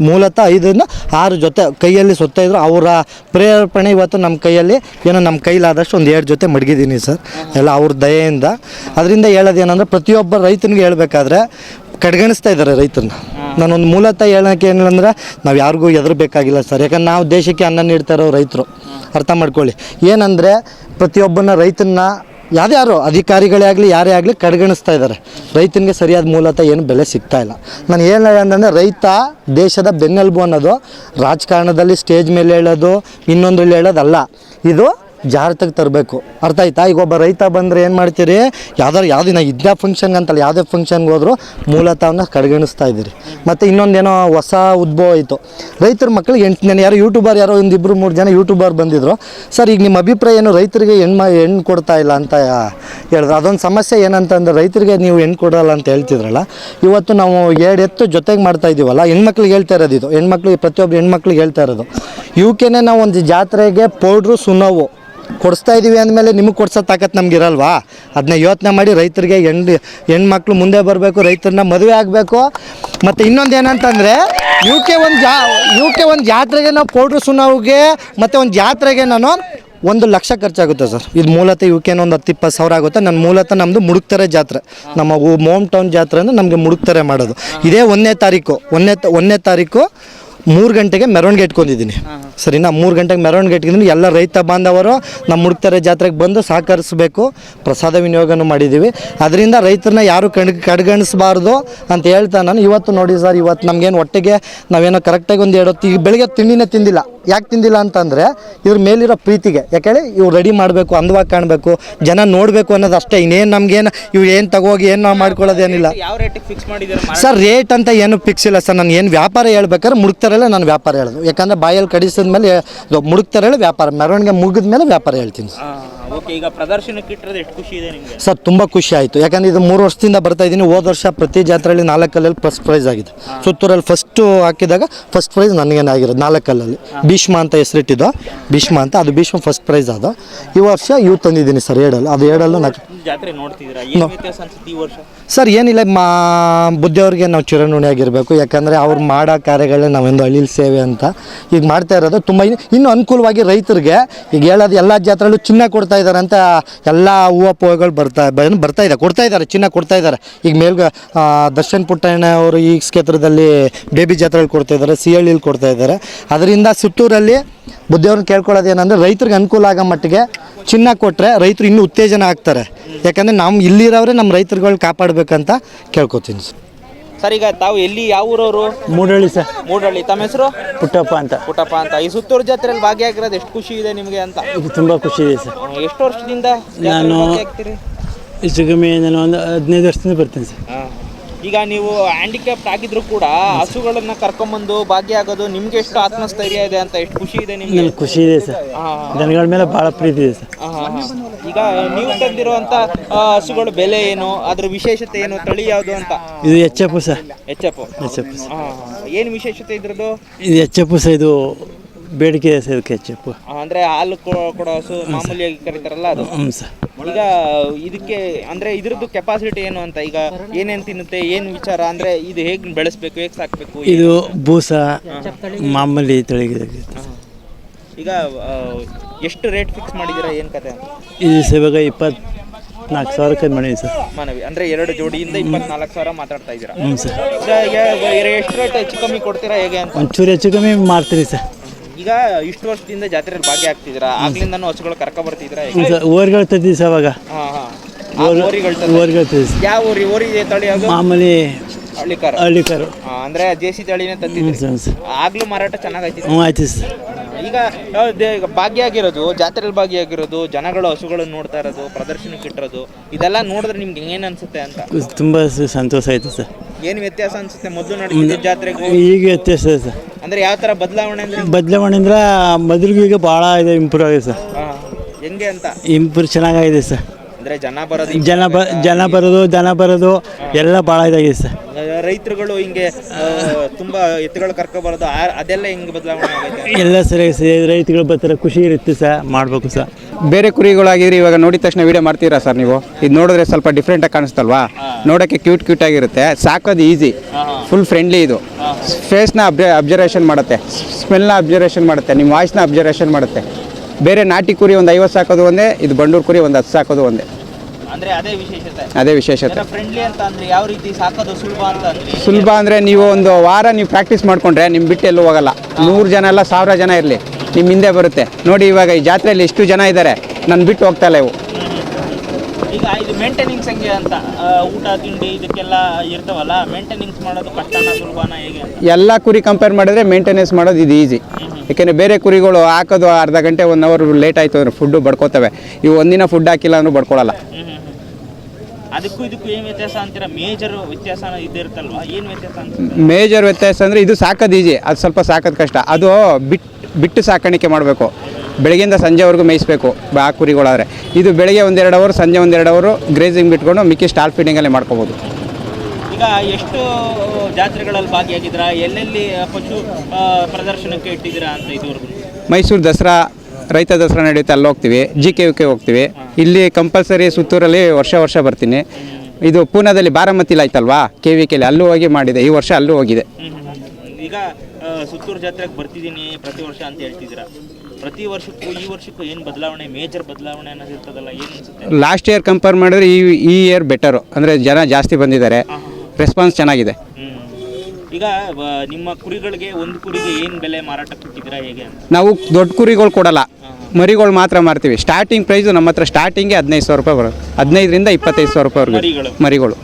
ಮೂಲತಃ ಐದರಿಂದ ಆರು ಜೊತೆ ಕೈಯಲ್ಲಿ ಇದ್ರು, ಅವರ ಪ್ರೇರೇಪಣೆ ಇವತ್ತು ನಮ್ಮ ಕೈಯಲ್ಲಿ, ಏನೋ ನಮ್ಮ ಕೈಲಾದಷ್ಟು ಒಂದು ಎರಡು ಜೊತೆ ಮಡಗಿದ್ದೀನಿ ಸರ್. ಎಲ್ಲ ಅವ್ರ ದಯೆಯಿಂದ. ಅದರಿಂದ ಹೇಳೋದೇನಂದ್ರೆ, ಪ್ರತಿಯೊಬ್ಬ ರೈತನಿಗೆ ಹೇಳ್ಬೇಕಾದ್ರೆ ಕಡೆಗಣಿಸ್ತಾ ಇದ್ದಾರೆ ರೈತರನ್ನ. ನಾನೊಂದು ಮೂಲತಃ ಹೇಳೋಕೆ ಏನಿಲ್ಲ ಅಂದ್ರೆ ನಾವು ಯಾರಿಗೂ ಹೆದರಬೇಕಾಗಿಲ್ಲ ಸರ್. ಯಾಕಂದ್ರೆ ನಾವು ದೇಶಕ್ಕೆ ಅನ್ನ ನೀಡ್ತಾ ಇರೋ ರೈತರು ಅರ್ಥ ಮಾಡ್ಕೊಳ್ಳಿ. ಏನಂದರೆ ಪ್ರತಿಯೊಬ್ಬನ ರೈತನ್ನ ಯಾರ್ಯಾರು ಅಧಿಕಾರಿಗಳೇ ಆಗಲಿ ಯಾರೇ ಆಗಲಿ ಕಡೆಗಣಿಸ್ತಾ ಇದ್ದಾರೆ ರೈತನಿಗೆ ಸರಿಯಾದ ಮೂಲತಃ ಏನು ಬೆಲೆ ಸಿಗ್ತಾ ಇಲ್ಲ. ನಾನು ಏನು ಅಂತಂದರೆ ರೈತ ದೇಶದ ಬೆನ್ನೆಲುಬು ಅನ್ನೋದು ರಾಜಕಾರಣದಲ್ಲಿ ಸ್ಟೇಜ್ ಮೇಲೆ ಹೇಳೋದು ಇನ್ನೊಂದರಲ್ಲಿ ಹೇಳೋದಲ್ಲ. ಇದು ಜಾಗೃತಿಗೆ ತರಬೇಕು. ಅರ್ಥ ಆಯ್ತಾ? ಈಗ ಒಬ್ಬ ರೈತ ಬಂದರೆ ಏನು ಮಾಡ್ತೀರಿ? ಯಾವ್ದಾರು ಯಾವುದೇ ದಿನ ಇದ್ದ ಫಂಕ್ಷನ್ಗೆ ಅಂತಲ್ಲ, ಯಾವುದೇ ಫಂಕ್ಷನ್ಗೆ ಹೋದರೂ ಮೂಲತಃ ಅವನ್ನ ಕಡೆಗಣಿಸ್ತಾ ಇದ್ದೀರಿ. ಮತ್ತು ಇನ್ನೊಂದೇನೋ ಹೊಸ ಉದ್ಭವ ಆಯಿತು. ರೈತರ ಮಕ್ಕಳಿಗೆ ಎಂಟು ನಾನು ಯಾರು ಯೂಟ್ಯೂಬರ್ ಯಾರೋ ಒಂದು ಇಬ್ಬರು ಮೂರು ಜನ ಯೂಟ್ಯೂಬರ್ ಬಂದಿದ್ರು. ಸರ್, ಈಗ ನಿಮ್ಮ ಅಭಿಪ್ರಾಯ ಏನು? ರೈತರಿಗೆ ಹೆಣ್ಣು ಹೆಣ್ಣು ಕೊಡ್ತಾ ಇಲ್ಲ ಅಂತ ಹೇಳಿದ್ರು. ಅದೊಂದು ಸಮಸ್ಯೆ ಏನಂತಂದ್ರೆ ರೈತರಿಗೆ ನೀವು ಹೆಣ್ಣು ಕೊಡಲ್ಲ ಅಂತ ಹೇಳ್ತಿದ್ರಲ್ಲ. ಇವತ್ತು ನಾವು ಎರಡು ಎತ್ತು ಜೊತೆಗೆ ಮಾಡ್ತಾ ಇದ್ದೀವಲ್ಲ ಹೆಣ್ಮಕ್ಳಿಗೆ ಹೇಳ್ತಾ ಇರೋದು ಇದು. ಹೆಣ್ಮಕ್ಳಿಗೆ ಪ್ರತಿಯೊಬ್ಬರು ಹೆಣ್ಮಕ್ಳಿಗೆ ಹೇಳ್ತಾ ಇರೋದು. ಇವಕ್ಕೇನೆ ನಾವು ಒಂದು ಜಾತ್ರೆಗೆ ಪೌಡ್ರು ಸುಣ್ಣವು ಕೊಡಿಸ್ತಾ ಇದ್ದೀವಿ ಅಂದಮೇಲೆ ನಿಮಗೆ ಕೊಡ್ಸೋ ತಾಕತ್ತು ನಮ್ಗೆ ಇರಲ್ವಾ ಅದನ್ನ ಯೋಚನೆ ಮಾಡಿ ರೈತರಿಗೆ ಹೆಣ್ಣು ಹೆಣ್ಮಕ್ಳು ಮುಂದೆ ಬರಬೇಕು, ರೈತರನ್ನ ಮದುವೆ ಆಗಬೇಕು. ಮತ್ತು ಇನ್ನೊಂದು ಏನಂತಂದರೆ ಇವಕ್ಕೆ ಒಂದು ಜಾ ಇವಕ್ಕೆ ಒಂದು ಜಾತ್ರೆಗೆ ನಾವು ಪೌಡ್ರು ಸುನಾವಿಗೆ, ಮತ್ತು ಒಂದು ಜಾತ್ರೆಗೆ ನಾನು ಒಂದು ಲಕ್ಷ ಖರ್ಚಾಗುತ್ತೆ ಸರ್. ಇದು ಮೂಲತಃ ಇವಕ್ಕೇನೋ ಒಂದು ಹತ್ತು ಇಪ್ಪತ್ತು ಸಾವಿರ ಆಗುತ್ತೆ. ನನ್ನ ಮೂಲತಃ ನಮ್ಮದು ಮುಡುಕ್ತಾರೆ ಜಾತ್ರೆ. ನಮ್ಮ ಮೋಮ್ ಟೌನ್ ಜಾತ್ರೆ ಅಂದರೆ ನಮಗೆ ಮುಡುಕ್ತಾರೆ ಮಾಡೋದು. ಇದೇ ಒಂದನೇ ತಾರೀಕು, ಒಂದನೇ ಒಂದನೇ ತಾರೀಕು ಮೂರು ಗಂಟೆಗೆ ಮೆರವಣಿಗೆ ಇಟ್ಕೊಂಡಿದ್ದೀನಿ. ಸರಿನಾ ಮೂರು ಗಂಟೆಗೆ ಮೆರವಣಿಗೆ ಇಟ್ಟಿದ್ದೀನಿ. ಎಲ್ಲ ರೈತ ಬಾಂಧವರು ನಮ್ಮ ಮುಡ್ತಾರೆ ಜಾತ್ರೆಗೆ ಬಂದು ಸಹಕರಿಸಬೇಕು. ಪ್ರಸಾದ ವಿನಿಯೋಗನೂ ಮಾಡಿದ್ದೀವಿ. ಅದರಿಂದ ರೈತರನ್ನ ಯಾರು ಕಣ್ ಕಡೆಗಣಿಸಬಾರ್ದು ಅಂತ ಹೇಳ್ತಾ ನಾನು. ಇವತ್ತು ನೋಡಿ ಸರ್ ಇವತ್ತು ನಮಗೇನು ಒಟ್ಟಿಗೆ ನಾವೇನೋ ಕರೆಕ್ಟಾಗಿ ಒಂದು ಎರಡು ಈಗ ಬೆಳಿಗ್ಗೆ ತಿಂಡಿನೇ ತಿಂದಿಲ್ಲ. ಯಾಕೆ ತಿಂದಿಲ್ಲ ಅಂತಂದರೆ ಇವ್ರ ಮೇಲಿರೋ ಪ್ರೀತಿಗೆ. ಯಾಕೇಳಿ ಇವ್ರು ರೆಡಿ ಮಾಡಬೇಕು ಅಂದವಾಗಿ ಕಾಣಬೇಕು ಜನ ನೋಡಬೇಕು ಅನ್ನೋದು ಅಷ್ಟೇ. ಇನ್ನೇನು ನಮಗೇನು ಇವ್ರು ಏನು ತಗೋಗಿ ಏನು ನಾವು ಮಾಡ್ಕೊಳ್ಳೋದೇನಿಲ್ಲ. ಯಾವ ರೇಟಿಗೆ ಫಿಕ್ಸ್ ಮಾಡಿದ್ದೀರಾ ಸರ್ ರೇಟ್ ಅಂತ ಏನು ಫಿಕ್ಸ್ ಇಲ್ಲ ಸರ್. ನಾನು ಏನು ವ್ಯಾಪಾರ ಹೇಳ್ಬೇಕಾದ್ರೆ ಮುಡ್ತಾರಲ್ಲ ನಾನು ವ್ಯಾಪಾರ ಹೇಳೋದು. ಯಾಕಂದರೆ ಬಾಯಲ್ಲಿ ಕಡಿಸಿದ ಮೇಲೆ ಹೇಳಿ ವ್ಯಾಪಾರ ಮೆರವಣಿಗೆ ಮುಗಿದ ಮೇಲೆ ವ್ಯಾಪಾರ ಹೇಳ್ತೀನಿ. ಓಕೆ ಈಗ ಪ್ರದರ್ಶನಕ್ಕೆ ಇಟ್ಟಿರೋದು ಎಷ್ಟು ಖುಷಿ ಇದೆ ನಿಮಗೆ? ಸರ್ ತುಂಬ ಖುಷಿ ಆಯಿತು. ಯಾಕಂದ್ರೆ ಇದು ಮೂರು ವರ್ಷದಿಂದ ಬರ್ತಾ ಇದ್ದೀನಿ. ಹೋದ ವರ್ಷ ಪ್ರತಿ ಜಾತ್ರೆಯಲ್ಲಿ ನಾಲ್ಕಲ್ಲಲ್ಲಿ ಫಸ್ಟ್ ಪ್ರೈಸ್ ಆಗಿದೆ. ಸುತ್ತೂರಲ್ಲಿ ಫಸ್ಟು ಹಾಕಿದಾಗ ಫಸ್ಟ್ ಪ್ರೈಸ್ ನನಗೇನೆ ಆಗಿರೋದು ನಾಲ್ಕಲ್ಲಲ್ಲಿ. ಭೀಷ್ಮ ಅಂತ ಹೆಸರಿಟ್ಟಿದ್ದು. ಭೀಷ್ಮ ಅಂತ ಅದು ಭೀಷ್ಮ ಫಸ್ಟ್ ಪ್ರೈಸ್ ಅದು ಈ ವರ್ಷ ಇವ್ ತಂದಿದ್ದೀನಿ ಸರ್ ಏಡಲ್ಲಿ ಅದು ಏಡಲ್ಲೂ ನಾಲ್ಕು ಜಾತ್ರೆ ನೋಡ್ತಿದ್ದೀರಾ? ಏನು ವ್ಯತ್ಯಾಸ ಅನ್ಸುತ್ತೆ ಈ ವರ್ಷ? ಸರ್ ಏನಿಲ್ಲ ಮಾ ಬುದ್ಧಿಯವ್ರಿಗೆ ನಾವು ಆಗಿರಬೇಕು. ಯಾಕಂದರೆ ಅವ್ರು ಮಾಡೋ ಕಾರ್ಯಗಳನ್ನ ನಾವೊಂದು ಹಳ್ಳಿಲಿ ಸೇವೆ ಅಂತ. ಈಗ ಮಾಡ್ತಾ ಇರೋದು ತುಂಬ ಇನ್ನು- ಇನ್ನು ಅನುಕೂಲವಾಗಿ ರೈತರಿಗೆ ಈಗ ಹೇಳೋದು ಎಲ್ಲ ಜಾತ್ರೆಲ್ಲೂ ಚಿನ್ನ ಕೊಡ್ತಾ ಇದ್ದಾರೆ. ಅಂತ ಎಲ್ಲ ಹೂವು ಪೋಗಳು ಬರ್ತಾ ಬರ್ತಾ ಇದೆ ಕೊಡ್ತಾ ಇದ್ದಾರೆ, ಚಿನ್ನ ಕೊಡ್ತಾ ಇದ್ದಾರೆ. ಈಗ ಮೇಲ್ಗ ದರ್ಶನ್ ಪುಟ್ಟಣ್ಣ ಅವರು ಈ ಕ್ಷೇತ್ರದಲ್ಲಿ ಬೇಬಿ ಜಾತ್ರೆಗಳು ಕೊಡ್ತಾ ಇದ್ದಾರೆ ಸಿ ಹಳ್ಳಿಲಿ ಕೊಡ್ತಾ ಇದ್ದಾರೆ. ಅದರಿಂದ ಸುತ್ತೂರಲ್ಲಿ ಬುದ್ಧಿಯವ್ರನ್ನ ಕೇಳ್ಕೊಳ್ಳೋದು ಏನಂದರೆ ರೈತರಿಗೆ ಅನುಕೂಲ ಆಗೋ ಮಟ್ಟಿಗೆ ಚಿನ್ನ ಕೊಟ್ಟರೆ ರೈತರು ಇನ್ನೂ ಉತ್ತೇಜನ ಆಗ್ತಾರೆ. ಯಾಕಂದರೆ ನಮ್ಮ ಇಲ್ಲಿರೋರೆ ನಮ್ಮ ರೈತರುಗಳು ಕಾಪಾಡಬೇಕಂತ ಕೇಳ್ಕೊತೀನಿ ಸರ್. ಸರ್ ಈಗ ತಾವು ಎಲ್ಲಿ ಯಾವ ಊರವರು? ಮೂಡಳ್ಳಿ ಸರ್. ಮೂಡಳ್ಳಿ. ತಮ್ಮ ಹೆಸರು? ಪುಟ್ಟಪ್ಪ ಅಂತ. ಪುಟ್ಟಪ್ಪ ಅಂತ. ಈ ಸುತ್ತೂರು ಜಾತ್ರೆಯಲ್ಲಿ ಭಾಗಿಯಾಗಿರೋದು ಎಷ್ಟು ಖುಷಿ ಇದೆ ನಿಮಗೆ ಅಂತ? ಇದು ತುಂಬ ಖುಷಿ ಇದೆ ಸರ್. ಎಷ್ಟು ವರ್ಷದಿಂದ ನಾನು- ಹೆಚ್ಚು ಕಮ್ಮಿ ನಾನು ಒಂದು ಹದಿನೈದು ವರ್ಷದಿಂದ ಬರ್ತೀನಿ ಸರ್. ಈಗ ನೀವು ಹ್ಯಾಂಡಿಕ್ಯಾಪ್ಟ್ ಆಗಿದ್ರು ಕೂಡ ಹಸುಗಳನ್ನ ಕರ್ಕೊಂಬಂದು ಭಾಗಿಯಾಗೋದು ನಿಮ್ಗೆ ಎಷ್ಟು ಆತ್ಮಸ್ಥೈರ್ಯ ಇದೆ ಅಂತ ಎಷ್ಟು ಖುಷಿ ಇದೆ ನಿಮ್ಗೆ? ನನಗೆ ಖುಷಿ ಇದೆ ಸರ್. ದನಗಳ ಮೇಲೆ ಭಾಳ ಪ್ರೀತಿ ಇದೆ ಸರ್. ಈಗ ನೀವು ತಂದಿರುವಂತ ಆ, ಹಸುಗಳ ಬೆಲೆ ಏನು ಅದ್ರ ವಿಶೇಷತೆ ಏನು ತಳಿ ಯಾವುದು ಅಂತ? ಇದು H F sir. H F. H F ಏನು ವಿಶೇಷತೆ ಇದ್ರದ್ದು? ಇದು ಎಚ್ ಎಫ್ ಸರ್ ಇದು ಬೇಡಿಕೆ ಇದಕ್ಕೆ ಎಚ್ ಅಂದ್ರೆ ಹಾಲು ಕೊ- ಕೊಡೋ ಹಸು ಮಾಮೂಲಿಯಾಗಿ ಕರೀತಾರಲ್ಲ ಅದು? ಹ್ಞೂ ಸರ್. ಈಗ ಇದಕ್ಕೆ ಅಂದ್ರೆ ಇದ್ರದ್ದು ಕೆಪಾಸಿಟಿ ಏನು ಅಂತ ಈಗ ಏನೇನ್ ತಿನ್ನುತ್ತೆ ಏನ್ ವಿಚಾರ? ಅಂದ್ರೆ ಇದು ಹೇಗೆ ಬೆಳೆಸ್ಬೇಕು ಹೇಗೆ ಸಾಕ್ಬೇಕು ಇದು ಬೂಸ ಮಾಮೂಲಿ ತಳಿಗಿದೆ ಈಗ ಆ, ಎಷ್ಟು ರೇಟ್ ಫಿಕ್ಸ್ ಮಾಡಿದ್ದೀರಾ ಏನ್ ಕತೆ? ಅಂತ ಇದು ಇವಾಗ ಇಪ್ಪತ್ನಾಲ್ಕು ಸಾವಿರಕ್ಕೆ ಮಾಡಿದ್ದೀನಿ ಸರ್. ಮನವಿ. ಅಂದ್ರೆ ಎರಡು ಜೋಡಿಯಿಂದ ಇಪ್ಪತ್ನಾಲ್ಕು ಸಾವಿರ ಮಾತಾಡ್ತಾ ಇದ್ದೀರಾ? ಹ್ಞೂ ಸರ್. ಈಗ ಈಗ ಎಷ್ಟು ರೇಟ್ ಹೆಚ್ಚು ಕಮ್ಮಿ ಕೊಡ್ತೀರಾ ಹೇಗೆ ಅಂತ? ಒಂಚೂರು ಹೆಚ್ಚು ಕಮ್ಮಿ ಮಾಡ್ತೀರಿ ಸರ್. ಈಗ ಇಷ್ಟು ವರ್ಷದಿಂದ ಜಾತ್ರೆಯಲ್ಲಿ ಭಾಗಿಯಾಗ್ತಿದ್ದೀರಾ ಆಗ್ಲಿಂದ ಹಸುಗಳು ಕರ್ಕ ಬರ್ತಿದ್ದೀರಾ ಓರ್ಗಳು ತಂದಿದ್ದೀವಿ ಸರ್ ಅವಾಗ. ಹಾ ಹಾ. ಆ ಓರ್ಗಳು ಯಾವ ಊರಿ ಓರಿ ತಳಿ ಅದು ಮಾಮೂಲಿ ಹಳ್ಳಿಕಾರ. ಹಳ್ಳಿ ಕಾರು ಆ, ಅಂದ್ರೆ ದೇಸಿ ತಳಿನೇ ತಂದಿದ್ರಿ ಸರ್ ಹ್ಞೂ ಸರ್. ಆಗ್ಲೂ ಮಾರಾಟ ಚೆನ್ನಾಗೈತಿ ಹ್ಞೂ ಆಯ್ತು ಸರ್. ಈಗ ಆ, ದೇ- ಈಗ ಭಾಗಿಯಾಗಿರೋದು ಜಾತ್ರೆಯಲ್ಲಿ ಭಾಗಿಯಾಗಿರೋದು ಜನಗಳು ಹಸುಗಳನ್ನು ನೋಡ್ತಾ ಇರೋದು ಪ್ರದರ್ಶನಕ್ಕೆ ಇಟ್ಟಿರೋದು ಇದೆಲ್ಲ ನೋಡಿದ್ರೆ ನಿಮ್ಗೆ ಏನ್ ಅನ್ಸುತ್ತೆ ಅಂತ? ತುಂಬ ಸಂತೋಷ ಆಯಿತು ಸರ್. ಏನ್ ವ್ಯತ್ಯಾಸ ಅನ್ಸುತ್ತೆ? ಮೊದಲು ನಡೆಸಿದ ಜಾತ್ರೆಗೂ? ಈಗ ವ್ಯತ್ಯಾಸ ಇದೆ ಸರ್. ಅಂದ್ರೆ ಯಾವ ತರ ಬದಲಾವಣೆ ಅಂದ್ರೆ? ಬದಲಾವಣೆ ಅಂದ್ರೆ ಮೊದಲಿಗೂ ಈಗ ಭಾಳ ಇದೆ ಇಂಪ್ರೂವ್ ಆಗಿದೆ ಸರ್. ಹೆಂಗೆ ಅಂತ? ಇಂಪ್ರೂವ್ ಚೆನ್ನಾಗಿದೆ ಸರ್. ಅಂದ್ರೆ ಜನ ಬರೋದು ಜನ ಬ ಜನ ಬರೋದು ಜನ ಬರೋದು ಎಲ್ಲ ಭಾಳ ಇದಾಗಿದೆ ಸರ್. ರೈತರುಗಳು ಹಿಂಗೆ ಆ, ತುಂಬಾ ಎತ್ತುಗಳು ಕರ್ಕೊ ಬರೋದು ಆ- ಅದೆಲ್ಲ ಹೆಂಗ್ ಬದಲಾವಣೆ ಆಗೈತೆ ಎಲ್ಲ ಸರಿ ರೈತಗಳು ಬರ್ತಾರೆ ಖುಷಿ ಇರುತ್ತೆ ಸರ್ ಮಾಡಬೇಕು ಸರ್. ಬೇರೆ ಕುರಿಗಳಾಗಿದ್ರೆ ಇವಾಗ ನೋಡಿದ ತಕ್ಷಣ ವಿಡಿಯೋ ಮಾಡ್ತೀರಾ ಸರ್ ನೀವು? ಇದು ನೋಡಿದ್ರೆ ಸ್ವಲ್ಪ ಡಿಫ್ರೆಂಟಾಗಿ ಕಾಣಿಸ್ತಲ್ವಾ? ನೋಡೋಕ್ಕೆ ಕ್ಯೂಟ್ ಕ್ಯೂಟ್ ಆಗಿರುತ್ತೆ. ಸಾಕೋದು ಈಸಿ ಫುಲ್ ಫ್ರೆಂಡ್ಲಿ ಇದು. ಫೇಸ್ನ ಅಬ್ಜ ಅಬ್ಸರ್ವೇಷನ್ ಮಾಡುತ್ತೆ. ಸ್ಮೆಲ್ನ ಅಬ್ಸರ್ವೇಷನ್ ಮಾಡುತ್ತೆ. ನಿಮ್ಮ ವಾಯ್ಸ್ನ ಅಬ್ಜರ್ವೇಷನ್ ಮಾಡುತ್ತೆ. ಬೇರೆ ನಾಟಿ ಕುರಿ ಒಂದು ಐವತ್ತು ಸಾಕೋದು ಒಂದೇ ಇದು ಬಂಡೂರು ಕುರಿ ಒಂದು ಹತ್ತು ಸಾಕೋದು ಒಂದೇ. ಅಂದ್ರೆ ಅದೇ ವಿಶೇಷತೆ. ಅದೇ ವಿಶೇಷತೆ. ಫ್ರೆಂಡ್ಲಿ ಅಂತ ಅಂದ್ರೆ ಯಾವ ರೀತಿ ಸಾಕೋದು ಸುಲಭ ಅಂತ ಅಂದ್ರೆ? ಸುಲಭ ಅಂದರೆ ನೀವು ಒಂದು ವಾರ ನೀವು ಪ್ರಾಕ್ಟೀಸ್ ಮಾಡಿಕೊಂಡ್ರೆ ನಿಮ್ಮ ಬಿಟ್ಟು ಎಲ್ಲೂ ಹೋಗಲ್ಲ. ನೂರು ಜನ ಎಲ್ಲ ಸಾವಿರ ಜನ ಇರಲಿ. ನಿಮ್ಮ ಹಿಂದೆ ಬರುತ್ತೆ. ನೋಡಿ ಇವಾಗ ಈ ಜಾತ್ರೆಯಲ್ಲಿ ಎಷ್ಟು ಜನ ಇದ್ದಾರೆ ನನ್ನ ಬಿಟ್ಟು ಹೋಗ್ತಾ ಇಲ್ಲ ಇವು. ಈಗ ಇದು ಮೇಂಟೆನೆನ್ಸ್ ಹೆಂಗೆ ಅಂತ ಆ, ಊಟ ತಿಂಡಿ ಇದಕ್ಕೆಲ್ಲ ಇರ್ತಾವಲ್ಲ ಮೇಂಟೆನೆನ್ಸ್ ಮಾಡೋದು ಕಷ್ಟನ ಸುಲಭನ ಹೇಗೆ ಅಂತ? ಎಲ್ಲ ಕುರಿ ಕಂಪೇರ್ ಮಾಡಿದ್ರೆ ಮೇಂಟೆನೆನ್ಸ್ ಮಾಡೋದು ಇದು ಈಸಿ ಯಾಕೆಂದರೆ ಬೇರೆ ಕುರಿಗಳು ಹಾಕೋದು ಅರ್ಧ ಗಂಟೆ ಒನ್ ಅವರ್ ಲೇಟ್ ಆಯಿತು ಅಂದ್ರೆ ಫುಡ್ಡು ಬಡ್ಕೋತವೆ. ಇವು ಒಂದಿನ ಫುಡ್ ಹಾಕಿಲ್ಲ ಅಂದ್ರೂ ಬಡ್ಕೊಳ್ಳಲ್ಲ ಅದಕ್ಕೂ ಇದಕ್ಕೂ ಏನು ವ್ಯತ್ಯಾಸ ಅಂತೀರ? ಮೇಜರ್ ವ್ಯತ್ಯಾಸ ಇದ್ದಿರುತ್ತಲ್ವಾ? ಏನು ವ್ಯತ್ಯಾಸ ಅಂತ ಮೇಜರ್ ವ್ಯತ್ಯಾಸ ಅಂದರೆ ಇದು ಸಾಕೋದು ಈಜಿ ಅದು ಸ್ವಲ್ಪ ಸಾಕೋದು ಕಷ್ಟ. ಅದು ಬಿಟ್ಟು ಬಿಟ್ಟು ಸಾಕಾಣಿಕೆ ಮಾಡಬೇಕು. ಬೆಳಗ್ಗೆಯಿಂದ ಸಂಜೆವರೆಗೂ ಮೇಯಿಸಬೇಕು ಆ ಕುರಿಗಳಾದರೆ. ಇದು ಬೆಳಗ್ಗೆ ಒಂದೆರಡು ಅವರು ಸಂಜೆ ಒಂದೆರಡು ಅವರು ಗ್ರೇಸಿಂಗ್ ಬಿಟ್ಕೊಂಡು ಮಿಕ್ಕಿ ಸ್ಟಾಲ್ ಫೀಡಿಂಗಲ್ಲೇ ಮಾಡ್ಕೋಬೋದು. ಈಗ ಎಷ್ಟು ಜಾತ್ರೆಗಳಲ್ಲಿ ಭಾಗಿಯಾಗಿದ್ದೀರಾ? ಎಲ್ಲೆಲ್ಲಿ ಪಶು ಪ್ರದರ್ಶನಕ್ಕೆ ಇಟ್ಟಿದ್ದೀರಾ ಅಂತ ಇದುವರೆಗೂ? ಮೈಸೂರು ದಸರಾ ರೈತ ದಸರಾ ನಡೆಯುತ್ತೆ ಅಲ್ಲಿ ಹೋಗ್ತೀವಿ. ಜಿ ಕೆ ಯು ಕೆ ಹೋಗ್ತೀವಿ ಇಲ್ಲಿ ಕಂಪಲ್ಸರಿ ಸುತ್ತೂರಲ್ಲಿ ವರ್ಷ ವರ್ಷ ಬರ್ತೀನಿ. ಇದು ಪೂನಾದಲ್ಲಿ ಬಾರಾಮತಿಲಿ ಆಯ್ತಲ್ವಾ? ಕೆ ವಿ ಕೆಲಿ ಅಲ್ಲೂ ಹೋಗಿ ಮಾಡಿದೆ. ಈ ವರ್ಷ ಅಲ್ಲೂ ಹೋಗಿದೆ. ಈಗ ಸುತ್ತೂರು ಜಾತ್ರೆಗೆ ಬರ್ತಿದ್ದೀನಿ ಪ್ರತಿ ವರ್ಷ ಅಂತ ಹೇಳ್ತಿದ್ದೀರಾ? ಪ್ರತಿ ವರ್ಷಕ್ಕೂ ಈ ವರ್ಷಕ್ಕೂ ಏನು ಬದಲಾವಣೆ ಮೇಜರ್ ಬದಲಾವಣೆ ಅನ್ನೋದು ಇರ್ತದಲ್ಲ ಏನು ಲಾಸ್ಟ್ ಇಯರ್ ಕಂಪೇರ್ ಮಾಡಿದ್ರೆ ಈ ಈ ಇಯರ್ ಬೆಟರು ಅಂದರೆ ಜನ ಜಾಸ್ತಿ ಬಂದಿದ್ದಾರೆ. ರೆಸ್ಪಾನ್ಸ್ ಚೆನ್ನಾಗಿದೆ. ಈಗ ನಿಮ್ಮ ಕುರಿಗಳಿಗೆ ಒಂದು ಕುರಿಗೆ ಏನು ಬೆಲೆ ಮಾರಾಟಕ್ಕೆ ಕೊಟ್ಟಿದ್ದೀರಾ ಹೇಗೆ ನಾವು ದೊಡ್ಡ ಕುರಿಗಳು ಕೊಡಲ್ಲ. ಮರಿಗಳು ಮಾತ್ರ ಮಾರ್ತೀವಿ. ಸ್ಟಾರ್ಟಿಂಗ್ ಪ್ರೈಸು ನಮ್ಮ ಹತ್ರ ಸ್ಟಾರ್ಟಿಂಗೆ ಹದಿನೈದು ಸಾವಿರ ರೂಪಾಯಿ ಬರುತ್ತೆ. ಹದಿನೈದರಿಂದ ಇಪ್ಪತ್ತೈದು ಸಾವಿರ ರೂಪಾಯಿವರೆಗೂ ಮರಿಗಳು.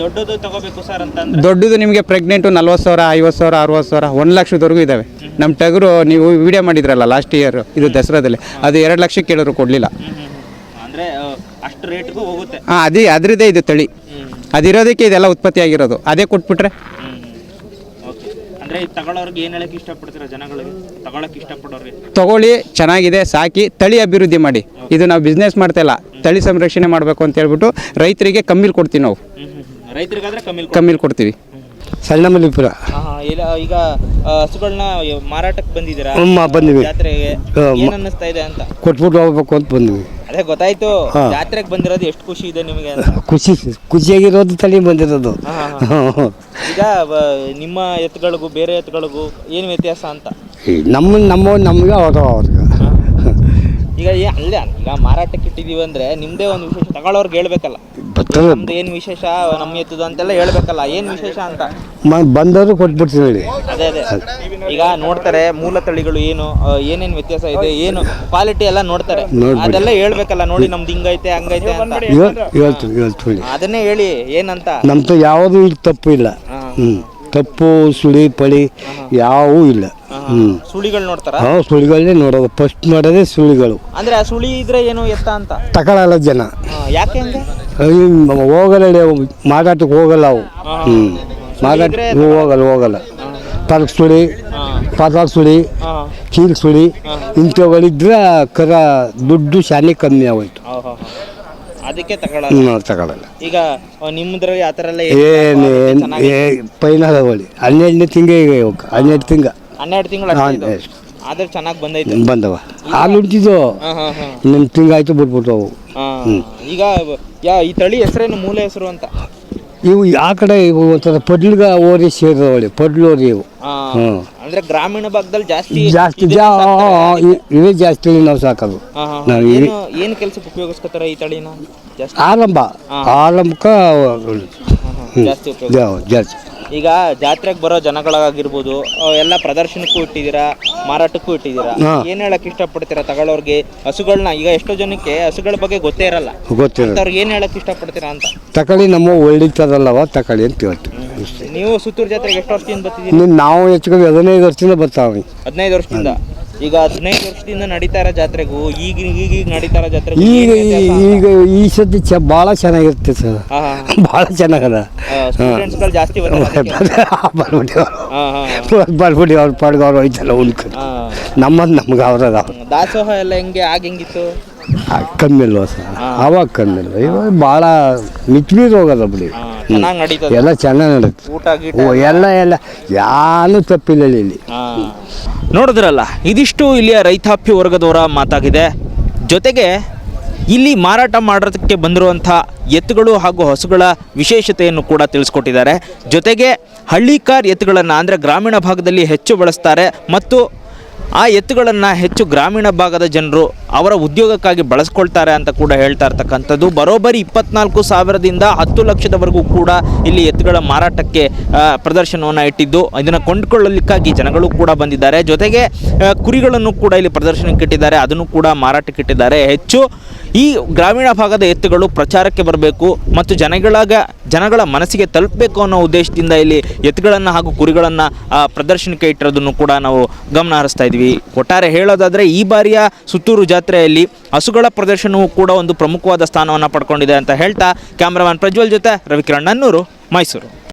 ದೊಡ್ಡದು ತಗೋಬೇಕು ಸರ್ ಅಂತಂದ್ರೆ ದೊಡ್ಡದು ನಿಮಗೆ ಪ್ರೆಗ್ನೆಂಟು ನಲ್ವತ್ತು ಸಾವಿರ ಐವತ್ತು ಸಾವಿರ ಅರವತ್ತು ಸಾವಿರ ಒಂದು ಲಕ್ಷದವರೆಗೂ ಇದ್ದಾವೆ ನಮ್ಮ ಟಗರು ನೀವು ವಿಡಿಯೋ ಮಾಡಿದ್ರಲ್ಲ ಲಾಸ್ಟ್ ಇಯರ್ ಇದು ದಸರಾದಲ್ಲಿ. ಅದು ಎರಡು ಲಕ್ಷ ಕೇಳಿದ್ರು ಕೊಡಲಿಲ್ಲ. ಅಂದ್ರೆ ಅಷ್ಟು ರೇಟ್ಗೂ ಹೋಗುತ್ತೆ. ಹಾಂ ಅದೇ ಅದರದ್ದೇ ಇದು ತಳಿ. ಅದಿರೋದಕ್ಕೆ ಇದೆಲ್ಲ ಉತ್ಪತ್ತಿ ಆಗಿರೋದು. ಅದೇ ಕೊಟ್ಬಿಟ್ರೆ? ತಗೊಳ್ಳಿ ಚೆನ್ನಾಗಿದೆ ಸಾಕಿ ತಳಿ ಅಭಿವೃದ್ಧಿ ಮಾಡಿ. ಇದು ನಾವು ಬಿಸ್ನೆಸ್ ಮಾಡ್ತಾ ಇಲ್ಲ. ತಳಿ ಸಂರಕ್ಷಣೆ ಮಾಡಬೇಕು ಅಂತ ಹೇಳ್ಬಿಟ್ಟು ರೈತರಿಗೆ ಕಮ್ಮಿಲ್ ಕೊಡ್ತೀವಿ ನಾವು. ಕಮ್ಮಿಲಿ ಕೊಡ್ತೀವಿ. ಸಣ್ಣ ಮಲ್ಲಿಪುರ ಇಲ್ಲ ಈಗ ಹಸುಗಳನ್ನ ಮಾರಾಟಕ್ಕೆ ಬಂದಿದ್ದೀರಾ? ಬಂದಿವಿ. ಜಾತ್ರೆಗೆ ಹಾ, ಮ- ಏನ್ ಅನ್ನಿಸ್ತಾ ಇದೆ ಅಂತ? ಕೊಟ್ಬಿಟ್ಟು ಹೋಗ್ಬೇಕು ಅಂತ ಬಂದ್ವಿ. ಅದೇ ಗೊತ್ತಾಯ್ತು. ಹಾ. ಜಾತ್ರೆಗೆ ಬಂದಿರೋದು ಎಷ್ಟು ಖುಷಿ ಇದೆ ನಿಮಗೆ ಅಂತ? ಖುಷಿ ಖುಷಿಯಾಗಿರೋದು ತಲೆ ಬಂದಿರೋದು. ಹಾ, ಹಾ, ಹಾ. ಈಗ ಬ- ನಿಮ್ಮ ಎತ್ತುಗಳಿಗೂ ಬೇರೆ ಎತ್ತುಗಳಿಗೂ ಏನು ವ್ಯತ್ಯಾಸ ಅಂತ? ನಮ್ಮ ನಮ್ಮ ನಮಗೆ ಅವ್ರ ಅವ್ರಿಗೆ ಈಗ ಏ ಅಲ್ಲೇ ಈಗ ಮಾರಾಟಕ್ಕೆ ಇಟ್ಟಿದೀವಿ ಅಂದ್ರೆ ನಿಮ್ಮದೇ ಒಂದು ವಿಶೇಷ. ತಗೊಳ್ಳೋರ್ಗೆ ಹೇಳ್ಬೇಕಲ್ಲ. ಬರ್ತದೆ. ನಮ್ದು ಏನು ವಿಶೇಷ? ನಮ್ಮ ಎತ್ತದು ಅಂತೆಲ್ಲ ಹೇಳ್ಬೇಕಲ್ಲ ಏನು ವಿಶೇಷ ಅಂತ? ಬಂದವರು ಕೊಟ್ಬಿಡ್ತೀವಿ ಹೇಳಿ. ಅದೇ ಅದೇ. ಈಗ ನೋಡ್ತಾರೆ ಮೂಲ ತಳಿಗಳು ಏನು ಆ, ಏನೇನ್ ವ್ಯತ್ಯಾಸ ಇದೆ ಏನು ಕ್ವಾಲಿಟಿ ಎಲ್ಲ ನೋಡ್ತಾರೆ. ನೋಡ್ಬಿಡಿ. ಅದೆಲ್ಲ ಹೇಳ್ಬೇಕಲ್ಲ ನೋಡಿ ನಮ್ದು ಹಿಂಗೈತೆ ಹಂಗೈತೆ ಅಂತ. ಹೇಳ್ತೀವಿ ಹೇಳ್ತೀವಿ ಅದನ್ನೇ ಹೇಳಿ ಏನಂತ? ನಮ್ದು ಯಾವುದು ಇಲ್ಲಿ ತಪ್ಪು ಇಲ್ಲ. ಹ್ಞೂ ತಪ್ಪು ಸುಳಿ ಪಳಿ ಯಾವೂ ಇಲ್ಲ. ಹ್ಞೂ ಸುಳಿಗಳು ನೋಡ್ತಾರ? ನಾವು ಸುಳಿಗಳನ್ನೇ ನೋಡೋದು. ಫಸ್ಟ್ ನೋಡೋದೇ ಸುಳಿಗಳು. ಅಂದ್ರೆ ಆ ಸುಳಿ ಇದ್ರೆ ಏನು ಎತ್ತ ಅಂತ? ತಗೊಳಲ್ಲ ಜನ. ಆ, ಯಾಕೆ ಹಂಗೆ? ಹೋಗಲ್ಲ ಮಾರಾಟಕ್ಕೆ ಹೋಗಲ್ಲ ಅವು. ಹ್ಞೂ ಮಾಗಾಟ ಹೋಗಲ್ಲ ಹೋಗಲ್ಲ. ತಲಕ್ ಸುಳಿ ಪಾತಾಳ ಸುಳಿ ಕೀಲ್ ಸುಳಿ ಇಂಥವುಗಳಿದ್ರೆ ಕರ ದುಡ್ಡು ಶಾನೆ ಕಮ್ಮಿ ಆಗೋಯ್ತು. ಅದಕ್ಕೆ ತಗೊಳ್ಳಲ್ಲ ಹ್ಞೂ ಈಗ ನಿಮ್ಮದ್ರಲ್ಲಿ ಆ ಥರ ಎಲ್ಲ ಏನು ಪೈನಾಗ ಹೋಳಿ. ಹನ್ನೆರಡನೇ ತಿಂಗ ಈಗ ಇವಕ್ಕೆ ಹನ್ನೆರಡು ತಿಂಗ. ಹನ್ನೆರಡು ತಿಂಗಳು ಆದ್ರೆ ಚೆನ್ನಾಗಿ ಬಂದೈತೆ. ಬಂದವ. ಹಾಲು ಉಂಟಿದ್ದು ನಿಮ್ಮ ಇನ್ನೊಂದು ತಿಂಗಾಯ್ತು ಬಿಟ್ಬಿಟ್ಟು ಅವು. ಈಗ ಯಾ ಈ ತಳಿ ಹೆಸರೇನು ಮೂಲ ಹೆಸರು ಅಂತ? ಇವು ಆ ಕಡೆ ಇವು ಒಂಥರ ಪಡ್ಲಿಗ ಓರಿ ಸೇರಿದವಳಿ ಪಡ್ಲೋರಿ ಇವು. ಆ, ಹ್ಮ್. ಅಂದ್ರೆ ಗ್ರಾಮೀಣ ಭಾಗದಲ್ಲಿ ಜಾಸ್ತಿ ಜಾಸ್ತಿ ಜಾ. ಇವೇ ಜಾಸ್ತಿ ನಾವು ಸಾಕೋದು. ಹಾ, ಹಾ, ಹಾ. ನಾವು ಇವಿ ಏನು ಏನು ಕೆಲ್ಸಕ್ಕೆ ಉಪಯೋಗಿಸ್ಕೊತಾರೆ ಈ ತಳಿನ? ಜಾಸ್ತಿ? ಆರಂಭ. ಆರಂಭಕ್ಕೆ. ಜಾಸ್ತಿ ಉಪಯೋಗ ಜಾ- ಜಾಸ್ತಿ. ಈಗ ಜಾತ್ರೆಗೆ ಬರೋ ಜನಗಳಾಗಿರ್ಬೋದು ಆ, ಎಲ್ಲ ಪ್ರದರ್ಶನಕ್ಕೂ ಇಟ್ಟಿದ್ದೀರಾ ಮಾರಾಟಕ್ಕೂ ಇಟ್ಟಿದ್ದೀರಾ? ಏನು ಏನ್ ಹೇಳಕ್ ಇಷ್ಟಪಡ್ತೀರಾ ತಗೊಳ್ಳೋರ್ಗೆ ಹಸುಗಳನ್ನ ಈಗ ಎಷ್ಟೋ ಜನಕ್ಕೆ ಹಸುಗಳ ಬಗ್ಗೆ ಗೊತ್ತೇ ಇರಲ್ಲ. ಗೊತ್ತಿರೋದು ಅವ್ರಿಗೆ ಏನ್ ಹೇಳಕ್ ಇಷ್ಟಪಡ್ತೀರಾ ಅಂತ? ತಕಳಿ ನಮ್ಮ ಒಳ್ಳಿತದಲ್ಲವ ತಕಳಿ ಅಂತ ಹೇಳ್ತೀವಿ. ನೀವು ಸುತ್ತೂರು ಜಾತ್ರೆಗೆ ಎಷ್ಟು ವರ್ಷದಿಂದ ಬರ್ತಿದ್ದೀರಿ? ಇನ್ನು ನಾವು ಹೆಚ್ಚು ಹದಿನೈದು ವರ್ಷದಿಂದ ಬರ್ತಾವೆ. ಹದಿನೈದು ವರ್ಷದಿಂದ? ಈಗ ಹದಿನೈದು ವರ್ಷದಿಂದ ನಡೀತಾ ಇರೋ ಜಾತ್ರೆಗೂ ಈಗ ಈಗ ಈಗ ನಡೀತಾ ಇರೋ ಜಾತ್ರೆ ಈಗ? ಈಗ ಈ ಸತಿ ಚ ಭಾಳ ಚೆನ್ನಾಗಿರುತ್ತೆ ಸರ್. ಭಾಳ <laughs> ಚೆನ್ನಾಗದ. ಸ್ಟೂಡೆಂಟ್ಸ್ಗಳು ಜಾಸ್ತಿ ಹಾ. ಬರ್ಬಿಡಿ ಅವ್ರ. ಪಾಡ್ಗೆ ಅವ್ರು ಹೋಯ್ತಲ್ಲ ಉಣ್ಕೊಂಡು ಹಾ. ನಮ್ಮದು ನಮ್ಗೆ ಅವ್ರದ ದಾಸೋಹ ಎಲ್ಲ ಹೆಂಗೆ ಆಗ ಹೆಂಗಿತ್ತು? ಕಮ್ಮಿ ಅಲ್ವಾ ಸರ್? ಅವಾಗ ಕಮ್ಮಿ ಅಲ್ವಾ? ಇವಾಗ ಭಾಳ ಮಿಚ್ಮೀರ್ ಹೋಗೋದ ಬಿಡಿ. ಚೆನ್ನಾಗಿ ನಡೀತದೆ. ಎಲ್ಲ ಚೆನ್ನಾಗಿ ನಡೀತದೆ. ಊಟ ಗೀಟ ಓ ಎಲ್ಲ ಎಲ್ಲ. ಯಾನು ತಪ್ಪಿಲ್ಲ ಇಲ್ಲಿ. ನೋಡಿದ್ರಲ್ಲ ಇದಿಷ್ಟು ಇಲ್ಲಿಯ ರೈತಾಪಿ ವರ್ಗದವರ ಮಾತಾಗಿದೆ. ಜೊತೆಗೆ ಇಲ್ಲಿ ಮಾರಾಟ ಮಾಡೋದಕ್ಕೆ ಬಂದಿರುವಂಥ ಎತ್ತುಗಳು ಹಾಗೂ ಹಸುಗಳ ವಿಶೇಷತೆಯನ್ನು ಕೂಡ ತಿಳಿಸ್ಕೊಟ್ಟಿದ್ದಾರೆ. ಜೊತೆಗೆ ಹಳ್ಳಿಕಾರ್ ಎತ್ತುಗಳನ್ನು ಅಂದರೆ ಗ್ರಾಮೀಣ ಭಾಗದಲ್ಲಿ ಹೆಚ್ಚು ಬಳಸ್ತಾರೆ ಮತ್ತು ಆ ಎತ್ತುಗಳನ್ನು ಹೆಚ್ಚು ಗ್ರಾಮೀಣ ಭಾಗದ ಜನರು ಅವರ ಉದ್ಯೋಗಕ್ಕಾಗಿ ಬಳಸ್ಕೊಳ್ತಾರೆ ಅಂತ ಕೂಡ ಹೇಳ್ತಾ ಇರ್ತಕ್ಕಂಥದ್ದು. ಬರೋಬ್ಬರಿ ಇಪ್ಪತ್ನಾಲ್ಕು ಸಾವಿರದಿಂದ ಹತ್ತು ಲಕ್ಷದವರೆಗೂ ಕೂಡ ಇಲ್ಲಿ ಎತ್ತುಗಳ ಮಾರಾಟಕ್ಕೆ ಪ್ರದರ್ಶನವನ್ನು ಇಟ್ಟಿದ್ದು. ಇದನ್ನು ಕೊಂಡುಕೊಳ್ಳಲಿಕ್ಕಾಗಿ ಜನಗಳು ಕೂಡ ಬಂದಿದ್ದಾರೆ. ಜೊತೆಗೆ ಕುರಿಗಳನ್ನು ಕೂಡ ಇಲ್ಲಿ ಪ್ರದರ್ಶನಕ್ಕೆ ಇಟ್ಟಿದ್ದಾರೆ. ಅದನ್ನು ಕೂಡ ಮಾರಾಟಕ್ಕೆ ಇಟ್ಟಿದ್ದಾರೆ. ಹೆಚ್ಚು, ಈ ಗ್ರಾಮೀಣ ಭಾಗದ ಎತ್ತುಗಳು ಪ್ರಚಾರಕ್ಕೆ ಬರಬೇಕು ಮತ್ತು ಜನಗಳಾಗ, ಜನಗಳ ಮನಸ್ಸಿಗೆ ತಲುಪಬೇಕು ಅನ್ನೋ ಉದ್ದೇಶದಿಂದ ಇಲ್ಲಿ ಎತ್ತುಗಳನ್ನು ಹಾಗೂ ಕುರಿಗಳನ್ನು ಪ್ರದರ್ಶನಕ್ಕೆ ಇಟ್ಟಿರೋದನ್ನು ಕೂಡ ನಾವು ಗಮನ ಹರಿಸ್ತಾ ಇದ್ವಿ ಒಟ್ಟಾರೆ ಹೇಳೋದಾದರೆ, ಈ ಬಾರಿಯ ಸುತ್ತೂರು ಜಾತ್ರೆಯಲ್ಲಿ ಹಸುಗಳ ಪ್ರದರ್ಶನವೂ ಕೂಡ ಒಂದು ಪ್ರಮುಖವಾದ ಸ್ಥಾನವನ್ನು ಪಡ್ಕೊಂಡಿದೆ ಅಂತ ಹೇಳ್ತಾ ಕ್ಯಾಮ್ರಾಮನ್ ಪ್ರಜ್ವಲ್ ಜೊತೆ ರವಿಕಿರಣ್ ನನ್ನೂರು ಮೈಸೂರು.